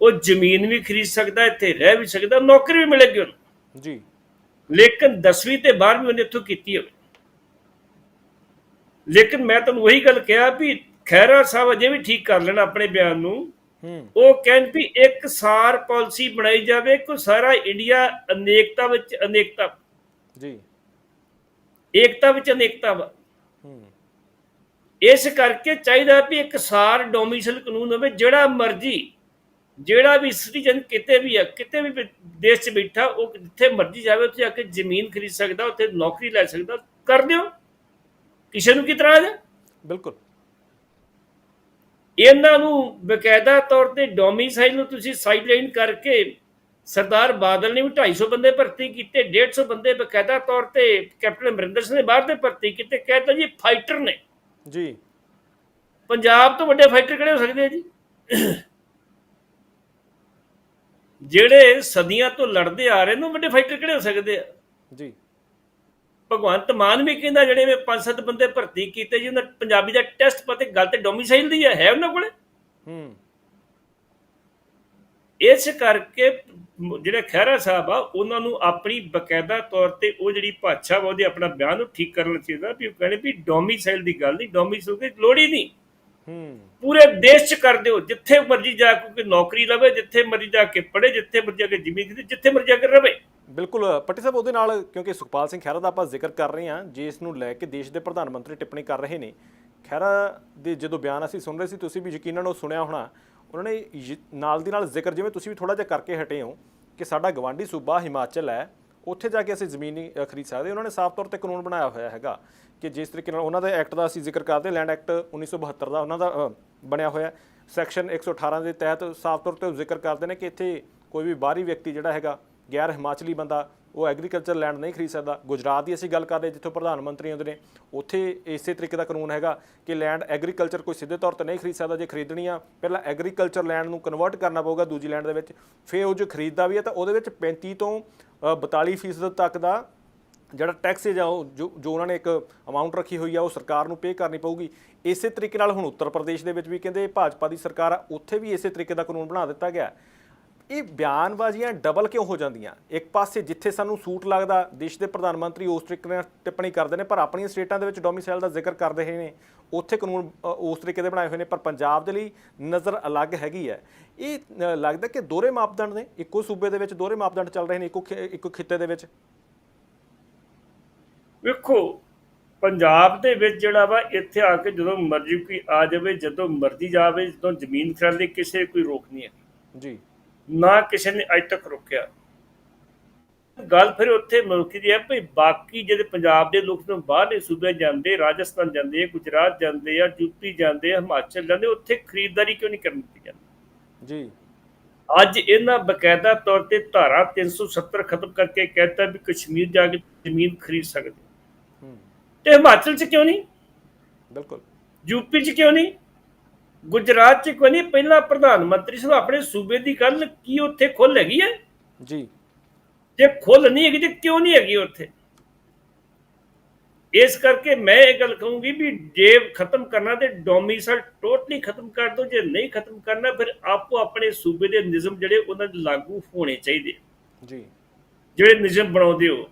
ਉਹ ਜ਼ਮੀਨ ਵੀ ਖਰੀਦ ਸਕਦਾ ਇੱਥੇ ਰਹਿ ਵੀ ਸਕਦਾ ਨੌਕਰੀ ਵੀ ਮਿਲੇਗੀ ਉਹਨੂੰ। ਜੀ। ਲੇਕਿਨ 10ਵੀਂ ਤੇ 12ਵੀਂ ਉਹਨੇ ਇੱਥੋਂ ਕੀਤੀ ਹੋਵੇ ਲੇਕਿਨ ਮੈਂ ਤੁਹਾਨੂੰ ਉਹੀ ਗੱਲ ਕਿਹਾ ਵੀ ਖਹਿਰਾ ਸਾਹਿਬ ਅਜੇ ਵੀ ਠੀਕ ਕਰ ਲੈਣ ਆਪਣੇ ਬਿਆਨ ਨੂੰ। ਉਹ ਕਹਿਣ ਵੀ ਇੱਕ ਸਾਰ ਪਾਲਿਸੀ ਬਣਾਈ ਜਾਵੇ ਕਿ ਸਾਰਾ ਇੰਡੀਆ ਅਨੇਕਤਾ ਵਿੱਚ ਅਨੇਕਤਾ। ਜੀ। ਏਕਤਾ ਵਿੱਚ ਅਨੇਕਤਾ ਵਾ। ਹੂੰ। ਇਸ ਕਰਕੇ ਚਾਹੀਦਾ ਵੀ ਇੱਕ ਸਾਰ ਡੋਮਿਸਾਈਲ ਕਾਨੂੰਨ ਹੋਵੇ ਜਿਹੜਾ ਮਰਜ਼ੀ ਜਿਹੜਾ ਵੀ ਸਿਟੀਜ਼ਨ ਕਿਤੇ ਵੀ ਆ ਕਿਤੇ ਵੀ ਦੇਸ਼ 'ਚ ਬੈਠਾ ਉਹ ਜਿੱਥੇ ਮਰਜ਼ੀ ਜਾਵੇ ਉੱਥੇ ਜਾ ਕੇ ਜ਼ਮੀਨ ਖਰੀਦ ਸਕਦਾ ਉੱਥੇ ਨੌਕਰੀ ਲੈ ਸਕਦਾ ਕਰ ਦਿਓ। ਕਿਸੇ ਨੂੰ ਕੀ ਤਰ੍ਹਾਂ ਹੈ? ਬਿਲਕੁਲ। ਇਹਨਾਂ ਨੂੰ ਬਕਾਇਦਾ ਤੌਰ ਤੇ ਡੋਮਿਸਾਈਲ ਨੂੰ ਤੁਸੀਂ ਸਾਈਡਲਾਈਨ ਕਰਕੇ ਸਰਦਾਰ ਬਾਦਲ ਨੇ ਵੀ 250 ਬੰਦੇ ਭਰਤੀ ਕੀਤੇ 150 ਬੰਦੇ ਬਕਾਇਦਾ ਤੌਰ ਤੇ ਕੈਪਟਨ ਅਮਰਿੰਦਰ ਸਿੰਘ ਨੇ ਬਾਹਰ ਦੇ ਭਰਤੀ ਕੀਤੇ ਕਹਿੰਦਾ ਜੀ ਫਾਈਟਰ ਨੇ। ਜੀ। ਪੰਜਾਬ ਤੋਂ ਵੱਡੇ ਫਾਈਟਰ ਕਿਹੜੇ ਹੋ ਸਕਦੇ ਆ ਜੀ? ਜਿਹੜੇ ਸਦੀਆਂ ਤੋਂ ਲੜਦੇ ਆ ਰਹੇ ਨੇ ਉਹ ਵੱਡੇ ਫਾਈਟਰ ਕਿਹੜੇ ਹੋ ਸਕਦੇ ਆ? ਜੀ। ਭਗਵੰਤ ਮਾਨ ਵੀ ਕਹਿੰਦਾ ਜਿਹੜੇ ਮੈਂ ਪੰਜ ਸੱਤ ਬੰਦੇ ਭਰਤੀ ਕੀਤੇ ਜੀ ਉਹਨਾਂ ਪੰਜਾਬੀ ਦਾ ਟੈਸਟ ਪਤੇ ਗੱਲ ਤੇ ਡੋਮਿਸਾਈਲ ਦੀ ਹੈ ਹੈ ਉਹਨਾਂ ਕੋਲੇ? ਹੂੰ। ਇਸ ਕਰਕੇ ਜਿਹੜੇ ਖਹਿਰਾ ਸਾਹਿਬ ਆ ਉਹਨਾਂ ਨੂੰ ਆਪਣੀ ਬਕਾਇਦਾ ਤੌਰ ਤੇ ਉਹ ਜਿਹੜੀ ਭਾਸ਼ਾ ਵਾ ਉਹਦੇ ਆਪਣਾ ਬਿਆਨ ਨੂੰ ਠੀਕ ਕਰਨਾ ਚਾਹੀਦਾ ਵੀ ਉਹ ਕਹਿੰਦੇ ਵੀ ਡੋਮਿਸਾਈਲ ਦੀ ਗੱਲ ਨਹੀਂ ਡੋਮਿਸਾਈਲ ਦੀ ਲੋੜ ਹੀ ਨਹੀਂ। ਪੂਰੇ ਦੇਸ਼ 'ਚ ਕਰ ਦਿਓ ਜਿੱਥੇ ਮਰਜ਼ੀ ਜਾ ਕੇ ਨੌਕਰੀ ਲਵੇ, ਜਿੱਥੇ ਮਰਜ਼ੀ ਜਾ ਕੇ ਪੜੇ ਜਿੱਥੇ ਮਰਜ਼ੀ ਜਾ ਕੇ ਜ਼ਮੀਨ ਜਿੱਥੇ ਮਰਜ਼ੀ ਜਾ ਕੇ ਰਵੇ। ਬਿਲਕੁਲ, ਪੱਟੀ ਸਾਹਿਬ, ਉਹਦੇ ਨਾਲ, ਕਿਉਂਕਿ ਸੁਖਪਾਲ ਸਿੰਘ ਖਹਿਰਾ ਦਾ ਆਪਾਂ ਜ਼ਿਕਰ ਕਰ ਰਹੇ ਹਾਂ ਜਿਸ ਨੂੰ ਲੈ ਕੇ ਦੇਸ਼ ਦੇ ਪ੍ਰਧਾਨ ਮੰਤਰੀ ਟਿੱਪਣੀ ਕਰ ਰਹੇ ਨੇ, ਖਹਿਰਾ ਦੇ ਜਦੋਂ ਬਿਆਨ ਅਸੀਂ ਸੁਣ ਰਹੇ ਸੀ, ਤੁਸੀਂ ਵੀ ਯਕੀਨਨ ਉਹ ਸੁਣਿਆ ਹੋਣਾ, ਉਹਨਾਂ ਨੇ ਯ- ਨਾਲ ਦੀ ਨਾਲ ਜ਼ਿਕਰ ਜਿਵੇਂ ਤੁਸੀਂ ਵੀ ਥੋੜਾ ਜਿਹਾ ਕਰਕੇ ਹਟੇ ਹੋ, ਕਿ ਸਾਡਾ ਗਵਾਂਢੀ ਸੂਬਾ ਹਿਮਾਚਲ ਹੈ ਉੱਥੇ ਜਾ ਕੇ ਅਸੀਂ ਜ਼ਮੀਨ ਨਹੀਂ ਖਰੀਦ ਸਕਦੇ। ਉਹਨਾਂ ਨੇ ਸਾਫ਼ ਤੌਰ ਤੇ ਕਾਨੂੰਨ ਬਣਾਇਆ ਹੋਇਆ ਹੈਗਾ ਕਿ ਜਿਸ ਤਰੀਕੇ ਨਾਲ ਉਹਨਾਂ ਦੇ ਐਕਟ ਦਾ ਅਸੀਂ ਜ਼ਿਕਰ ਕਰਦੇ ਲੈਂਡ ਐਕਟ 1972 ਦਾ ਉਹਨਾਂ ਦਾ ਬਣਿਆ ਹੋਇਆ ਸੈਕਸ਼ਨ 118 ਦੇ ਤਹਿਤ ਸਾਫ਼ ਤੌਰ ਤੇ ਉਹ ਜ਼ਿਕਰ ਕਰਦੇ ਨੇ ਕਿ ਇੱਥੇ ਕੋਈ ਵੀ ਬਾਹਰੀ ਵਿਅਕਤੀ ਜਿਹੜਾ ਹੈਗਾ, ਗੈਰ ਹਿਮਾਚਲੀ ਬੰਦਾ, ਉਹ ਐਗਰੀਕਲਚਰ ਲੈਂਡ ਨਹੀਂ ਖਰੀਦ ਸਕਦਾ। ਗੁਜਰਾਤ ਦੀ ਅਸੀਂ ਗੱਲ ਕਰਦੇ ਜਿੱਥੋਂ ਪ੍ਰਧਾਨ ਮੰਤਰੀ ਆਉਂਦੇ ਨੇ, ਉੱਥੇ ਇਸੇ ਤਰੀਕੇ ਦਾ ਕਾਨੂੰਨ ਹੈਗਾ ਕਿ ਲੈਂਡ ਐਗਰੀਕਲਚਰ ਕੋਈ ਸਿੱਧੇ ਤੌਰ ਤੇ ਨਹੀਂ ਖਰੀਦ ਸਕਦਾ। ਜੇ ਖਰੀਦਣੀ ਆ, ਪਹਿਲਾਂ ਐਗਰੀਕਲਚਰ ਲੈਂਡ ਨੂੰ ਕਨਵਰਟ ਕਰਨਾ ਪਊਗਾ ਦੂਜੀ ਲੈਂਡ ਦੇ ਵਿੱਚ, ਫਿਰ ਉਹ ਜੋ ਖਰੀਦਦਾ ਵੀ ਹੈ ਤਾਂ ਉਹਦੇ ਵਿੱਚ 35 ਤੋਂ 42% ਫੀਸਦ ਤੱਕ ਦਾ ਜਿਹੜਾ ਟੈਕਸ ਹੈ ਜਾਂ ਉਹ ਜੋ ਜੋ ਉਹਨਾਂ ਨੇ ਇੱਕ ਅਮਾਉਂਟ ਰੱਖੀ ਹੋਈ ਆ, ਉਹ ਸਰਕਾਰ ਨੂੰ ਪੇ ਕਰਨੀ ਪਊਗੀ। ਇਸੇ ਤਰੀਕੇ ਨਾਲ ਹੁਣ ਉੱਤਰ ਪ੍ਰਦੇਸ਼ ਦੇ ਵਿੱਚ ਵੀ ਕਹਿੰਦੇ ਭਾਜਪਾ ਦੀ ਸਰਕਾਰ ਆ, ਉੱਥੇ ਵੀ ਇਸੇ ਤਰੀਕੇ ਦਾ ਕਾਨੂੰਨ ਬਣਾ ਦਿੱਤਾ ਗਿਆ। ਇਹ ਬਿਆਨਬਾਜ਼ੀਆਂ ਡਬਲ ਕਿਉਂ ਹੋ ਜਾਂਦੀਆਂ? ਇੱਕ ਪਾਸੇ ਜਿੱਥੇ ਸਾਨੂੰ ਸੂਟ ਲੱਗਦਾ, ਦੇਸ਼ ਦੇ ਪ੍ਰਧਾਨ ਮੰਤਰੀ ਉਸ ਤਰੀਕੇ ਨਾਲ ਟਿੱਪਣੀ ਕਰਦੇ ਨੇ, ਪਰ ਆਪਣੀਆਂ ਸਟੇਟਾਂ ਦੇ ਵਿੱਚ ਡੋਮਿਸਾਈਲ ਦਾ ਜ਼ਿਕਰ ਕਰਦੇ ਰਹੇ ਨੇ। ਉੱਥੇ ਕਾਨੂੰਨ ਉਸ ਤਰੀਕੇ ਦੇ ਬਣਾਏ ਹੋਏ ਨੇ, ਪਰ ਪੰਜਾਬ ਦੇ ਲਈ ਨਜ਼ਰ ਅਲੱਗ ਹੈਗੀ ਹੈ। ਇਹ ਲੱਗਦਾ ਕਿ ਦੋਹਰੇ ਮਾਪਦੰਡ ਨੇ? ਇੱਕੋ ਸੂਬੇ ਦੇ ਵਿੱਚ ਦੋਹਰੇ ਮਾਪਦੰਡ ਚੱਲ ਰਹੇ ਨੇ ਇੱਕੋ ਇੱਕੋ ਖਿੱਤੇ ਦੇ ਵਿੱਚ? ਵੇਖੋ ਪੰਜਾਬ ਦੇ ਵਿੱਚ ਜਿਹੜਾ ਵਾ ਇੱਥੇ ਆ ਕੇ ਜਦੋਂ ਮਰਜ਼ੀ ਕੋਈ ਆ ਜਾਵੇ ਜਦੋਂ ਮਰਜ਼ੀ ਜਾਵੇ ਜਦੋਂ ਜ਼ਮੀਨ ਖਰੀਦ ਲਈ ਕਿਸੇ ਕੋਈ ਰੋਕ ਨਹੀਂ ਹੈ। ਜੀ। ਨਾ ਕਿਸੇ ਨੇ ਅਜ ਤੱਕ ਰੋਕਿਆ। ਗੱਲ ਫਿਰ ਉੱਥੇ ਮੁਲਕੀ ਦੀ ਹੈ ਭਈ ਬਾਕੀ ਜਿਹੜੇ ਪੰਜਾਬ ਦੇ ਲੋਕ ਤੋਂ ਬਾਹਰਲੇ ਸੂਬੇ ਜਾਂਦੇ ਰਾਜਸਥਾਨ ਜਾਂਦੇ ਗੁਜਰਾਤ ਜਾਂਦੇ ਆ ਯੂਪੀ ਜਾਂਦੇ ਆ ਹਿਮਾਚਲ ਜਾਂਦੇ ਉੱਥੇ ਖਰੀਦਦਾਰੀ ਕਿਉਂ ਨਹੀਂ ਕਰਨ ਦਿੱਤੀ ਜਾਂਦੀ? ਜੀ। ਅੱਜ ਇਹਨਾਂ ਬਕਾਇਦਾ ਤੌਰ ਤੇ ਧਾਰਾ 370 ਖਤਮ ਕਰਕੇ ਕਹਿਤਾ ਵੀ ਕਸ਼ਮੀਰ ਜਾ ਕੇ ਜ਼ਮੀਨ ਖਰੀਦ ਸਕਦੇ। ਹੂੰ। ਤੇ ਹਿਮਾਚਲ 'ਚ ਕਿਉਂ ਨਹੀਂ? ਬਿਲਕੁਲ। ਯੂਪੀ 'ਚ ਕਿਉਂ ਨਹੀਂ? ਗੁਜਰਾਤ 'ਚ ਕਿਉਂ ਨਹੀਂ? ਪਹਿਲਾਂ ਪ੍ਰਧਾਨ ਮੰਤਰੀ ਸਾਹਿਬ ਆਪਣੇ ਸੂਬੇ ਦੀ ਗੱਲ ਕੀ ਉੱਥੇ ਖੁੱਲ ਹੈਗੀ ਹੈ? ਜੀ। ਜੇ ਖੁੱਲ ਨਹੀਂ ਹੈਗੀ ਤੇ ਕਿਉਂ ਨਹੀਂ ਹੈਗੀ ਉੱਥੇ? ਇਸ ਕਰਕੇ ਮੈਂ ਇਹ ਗੱਲ ਕਹੂੰਗੀ ਵੀ ਜੇ ਖਤਮ ਕਰਨਾ ਤੇ ਡੋਮਿਸਾਈਲ ਟੋਟਲੀ ਖਤਮ ਕਰ ਦਿਓ ਜੇ ਨਹੀਂ ਖਤਮ ਕਰਨਾ ਫਿਰ ਆਪੋ ਆਪਣੇ ਸੂਬੇ ਦੇ ਨਿਯਮ ਜਿਹੜੇ ਉਹਨਾਂ ਦੇ ਲਾਗੂ ਹੋਣੇ ਚਾਹੀਦੇ ਜੀ। ਜਿਹੜੇ ਨਿਯਮ ਬਣਾਉਂਦੇ ਹੋ।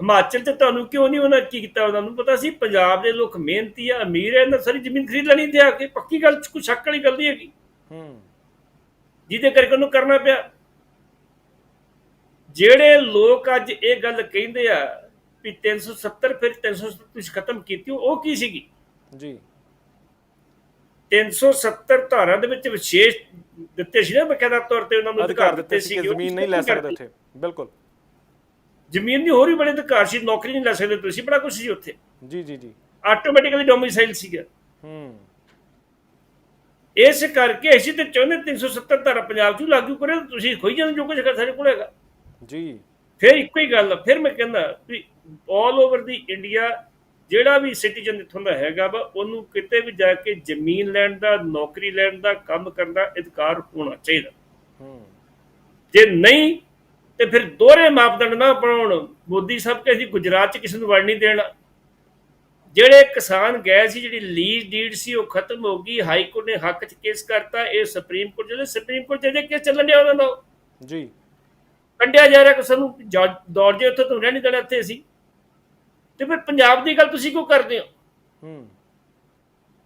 ਹਿਮਾਚਲ ਤੇ ਤੁਹਾਨੂੰ ਕਿਉਂ ਨਹੀਂ ਉਹਨਾਂ ਕੀ ਕੀਤਾ ਉਹਨਾਂ ਨੂੰ? ਪਤਾ ਸੀ ਪੰਜਾਬ ਦੇ ਲੋਕ ਮਿਹਨਤੀ ਆ ਅਮੀਰ ਹੈ ਇਹਨਾਂ ਸਾਰੀ ਜ਼ਮੀਨ ਖਰੀਦ ਲੈਣੀ ਤੇ ਆ ਕੇ ਪੱਕੀ ਗੱਲ ਚ ਕੋਈ ਸ਼ੱਕ ਵਾਲੀ ਗੱਲ ਨਹੀਂ ਹੈਗੀ। ਹੂੰ। ਜਿਹਦੇ ਕਰਕੇ ਉਹਨੂੰ ਕਰਨਾ ਪਿਆ। ਜਿਹੜੇ ਲੋਕ ਅੱਜ ਇਹ ਗੱਲ ਕਹਿੰਦੇ ਆ ਵੀ 370 ਫਿਰ 370 ਤੁਸੀਂ ਖਤਮ ਕੀਤੀ ਉਹ ਕੀ ਸੀਗੀ? ਜੀ। 370 ਧਾਰਾ ਦੇ ਵਿੱਚ ਵਿਸ਼ੇਸ਼ ਦਿੱਤੇ ਸੀ ਨਾ ਬਕਾਇਦਾ ਤੌਰ ਤੇ ਉਹਨਾਂ ਨੂੰ ਅਧਿਕਾਰ ਦਿੱਤੇ ਸੀ ਕਿ ਜ਼ਮੀਨ ਨਹੀਂ ਲੈ ਸਕਦੇ। ਉੱਥੇ। ਬਿਲਕੁਲ। ਜ਼ਮੀਨ ਦੀ ਹੋਰ ਵੀ ਬੜੇ ਅਧਿਕਾਰ ਸੀ ਨੌਕਰੀ ਨਹੀਂ ਲੈ ਸਕਦੇ ਤੁਸੀਂ ਬੜਾ ਕੁਝ ਸੀ ਉੱਥੇ। ਜੀ ਜੀ ਜੀ। ਆਟੋਮੈਟਿਕਲੀ ਡੋਮਿਸਾਈਲ ਸੀਗਾ। ਹੂੰ। ਇਸ ਕਰਕੇ ਅਸੀਂ ਤੇ ਚਾਹੁੰਦੇ 370 ਧਾਰਾ ਪੰਜਾਬ 'ਚ ਲਾਗੂ ਕਰੇ ਤੁਸੀਂ ਖੋਈ ਜਾਂਦੇ ਜੋ ਕੁਝ ਹੈਗਾ ਸਾਡੇ ਕੋਲ ਹੈਗਾ। ਜੀ। ਫਿਰ ਇੱਕੋ ਹੀ ਗੱਲ ਫਿਰ ਮੈਂ ਕਹਿੰਦਾ ਵੀ 올 ਓਵਰ ਦੀ ਇੰਡੀਆ ਜਿਹੜਾ ਵੀ ਸਿਟੀਜ਼ਨ ਇੱਥੋਂ ਦਾ ਹੈਗਾ ਵਾ ਉਹਨੂੰ ਕਿਤੇ ਵੀ ਜਾ ਕੇ ਜ਼ਮੀਨ ਲੈਣ ਦਾ ਨੌਕਰੀ ਲੈਣ ਦਾ ਕੰਮ ਕਰਨ ਦਾ ਅਧਿਕਾਰ ਹੋਣਾ ਚਾਹੀਦਾ। ਹੂੰ। ਜੇ ਨਹੀਂ ਤੇ ਫਿਰ ਦੋਹਰੇ ਮਾਪਦੰਡ ਨਾ ਬਣਾਉਣ ਮੋਦੀ ਸਾਹਿਬ ਕਹਿੰਦੇ ਸੀ ਗੁਜਰਾਤ 'ਚ ਕਿਸੇ ਨੂੰ ਵੜ ਨਹੀਂ ਦੇਣਾ। ਜਿਹੜੇ ਕਿਸਾਨ ਗਏ ਸੀ ਜਿਹੜੀ ਲੀਜ਼ ਡੀਡ ਸੀ ਉਹ ਖਤਮ ਹੋ ਗਈ। ਹਾਈ ਕੋਰਟ ਨੇ ਹੱਕ 'ਚ ਕੇਸ ਕਰਤਾ। ਇਹ ਸੁਪਰੀਮ ਕੋਰਟ ਜਿਹੜੇ ਸੁਪਰੀਮ ਕੋਰਟ ਜਿਹੜੇ ਕੇਸ ਚੱਲਣ ਡਿਆ ਉਹਨਾਂ ਦਾ ਜੀ। ਕੱਢਿਆ ਜਾ ਰਿਹਾ ਕਿ ਸਾਨੂੰ ਜਾ- ਦੌੜ ਜੇ ਉੱਥੇ ਤੋਂ ਰਹਿ ਨਹੀਂ ਦੇਣਾ ਇੱਥੇ ਅਸੀਂ। ਤੇ ਫਿਰ ਪੰਜਾਬ ਦੀ ਗੱਲ ਤੁਸੀਂ ਕਿਉਂ ਕਰਦੇ ਹੋ ਹੂੰ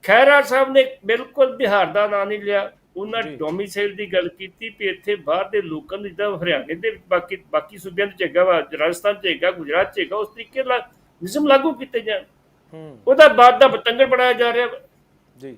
ਖੈਰਾ ਸਾਹਿਬ ਨੇ ਬਿਲਕੁਲ ਬਿਹਾਰ ਦਾ ਨਾਂ ਨਹੀਂ ਲਿਆ ਉਹਨਾਂ। ਡੋਮਿਸਾਈਲ ਦੀ ਗੱਲ ਕੀਤੀ ਵੀ ਇੱਥੇ ਬਾਹਰ ਦੇ ਲੋਕਾਂ ਨੂੰ ਜਿੱਦਾਂ ਹਰਿਆਣੇ ਦੇ ਵਿੱਚ ਬਾਕੀ ਬਾਕੀ ਸੂਬਿਆਂ ਚ ਹੈਗਾ ਵਾ ਰਾਜਸਥਾਨ ਚ ਹੈਗਾ ਗੁਜਰਾਤ ਚ ਹੈਗਾ ਉਸ ਤਰੀਕੇ ਨਾਲ ਨਿਯਮ ਲਾਗੂ ਕੀਤੇ ਜਾਣ ਹੂੰ ਉਹਦਾ ਬਾਅਦ ਦਾ ਬਤੰਗੜ ਬਣਾਇਆ ਜਾ ਰਿਹਾ। ਜੀ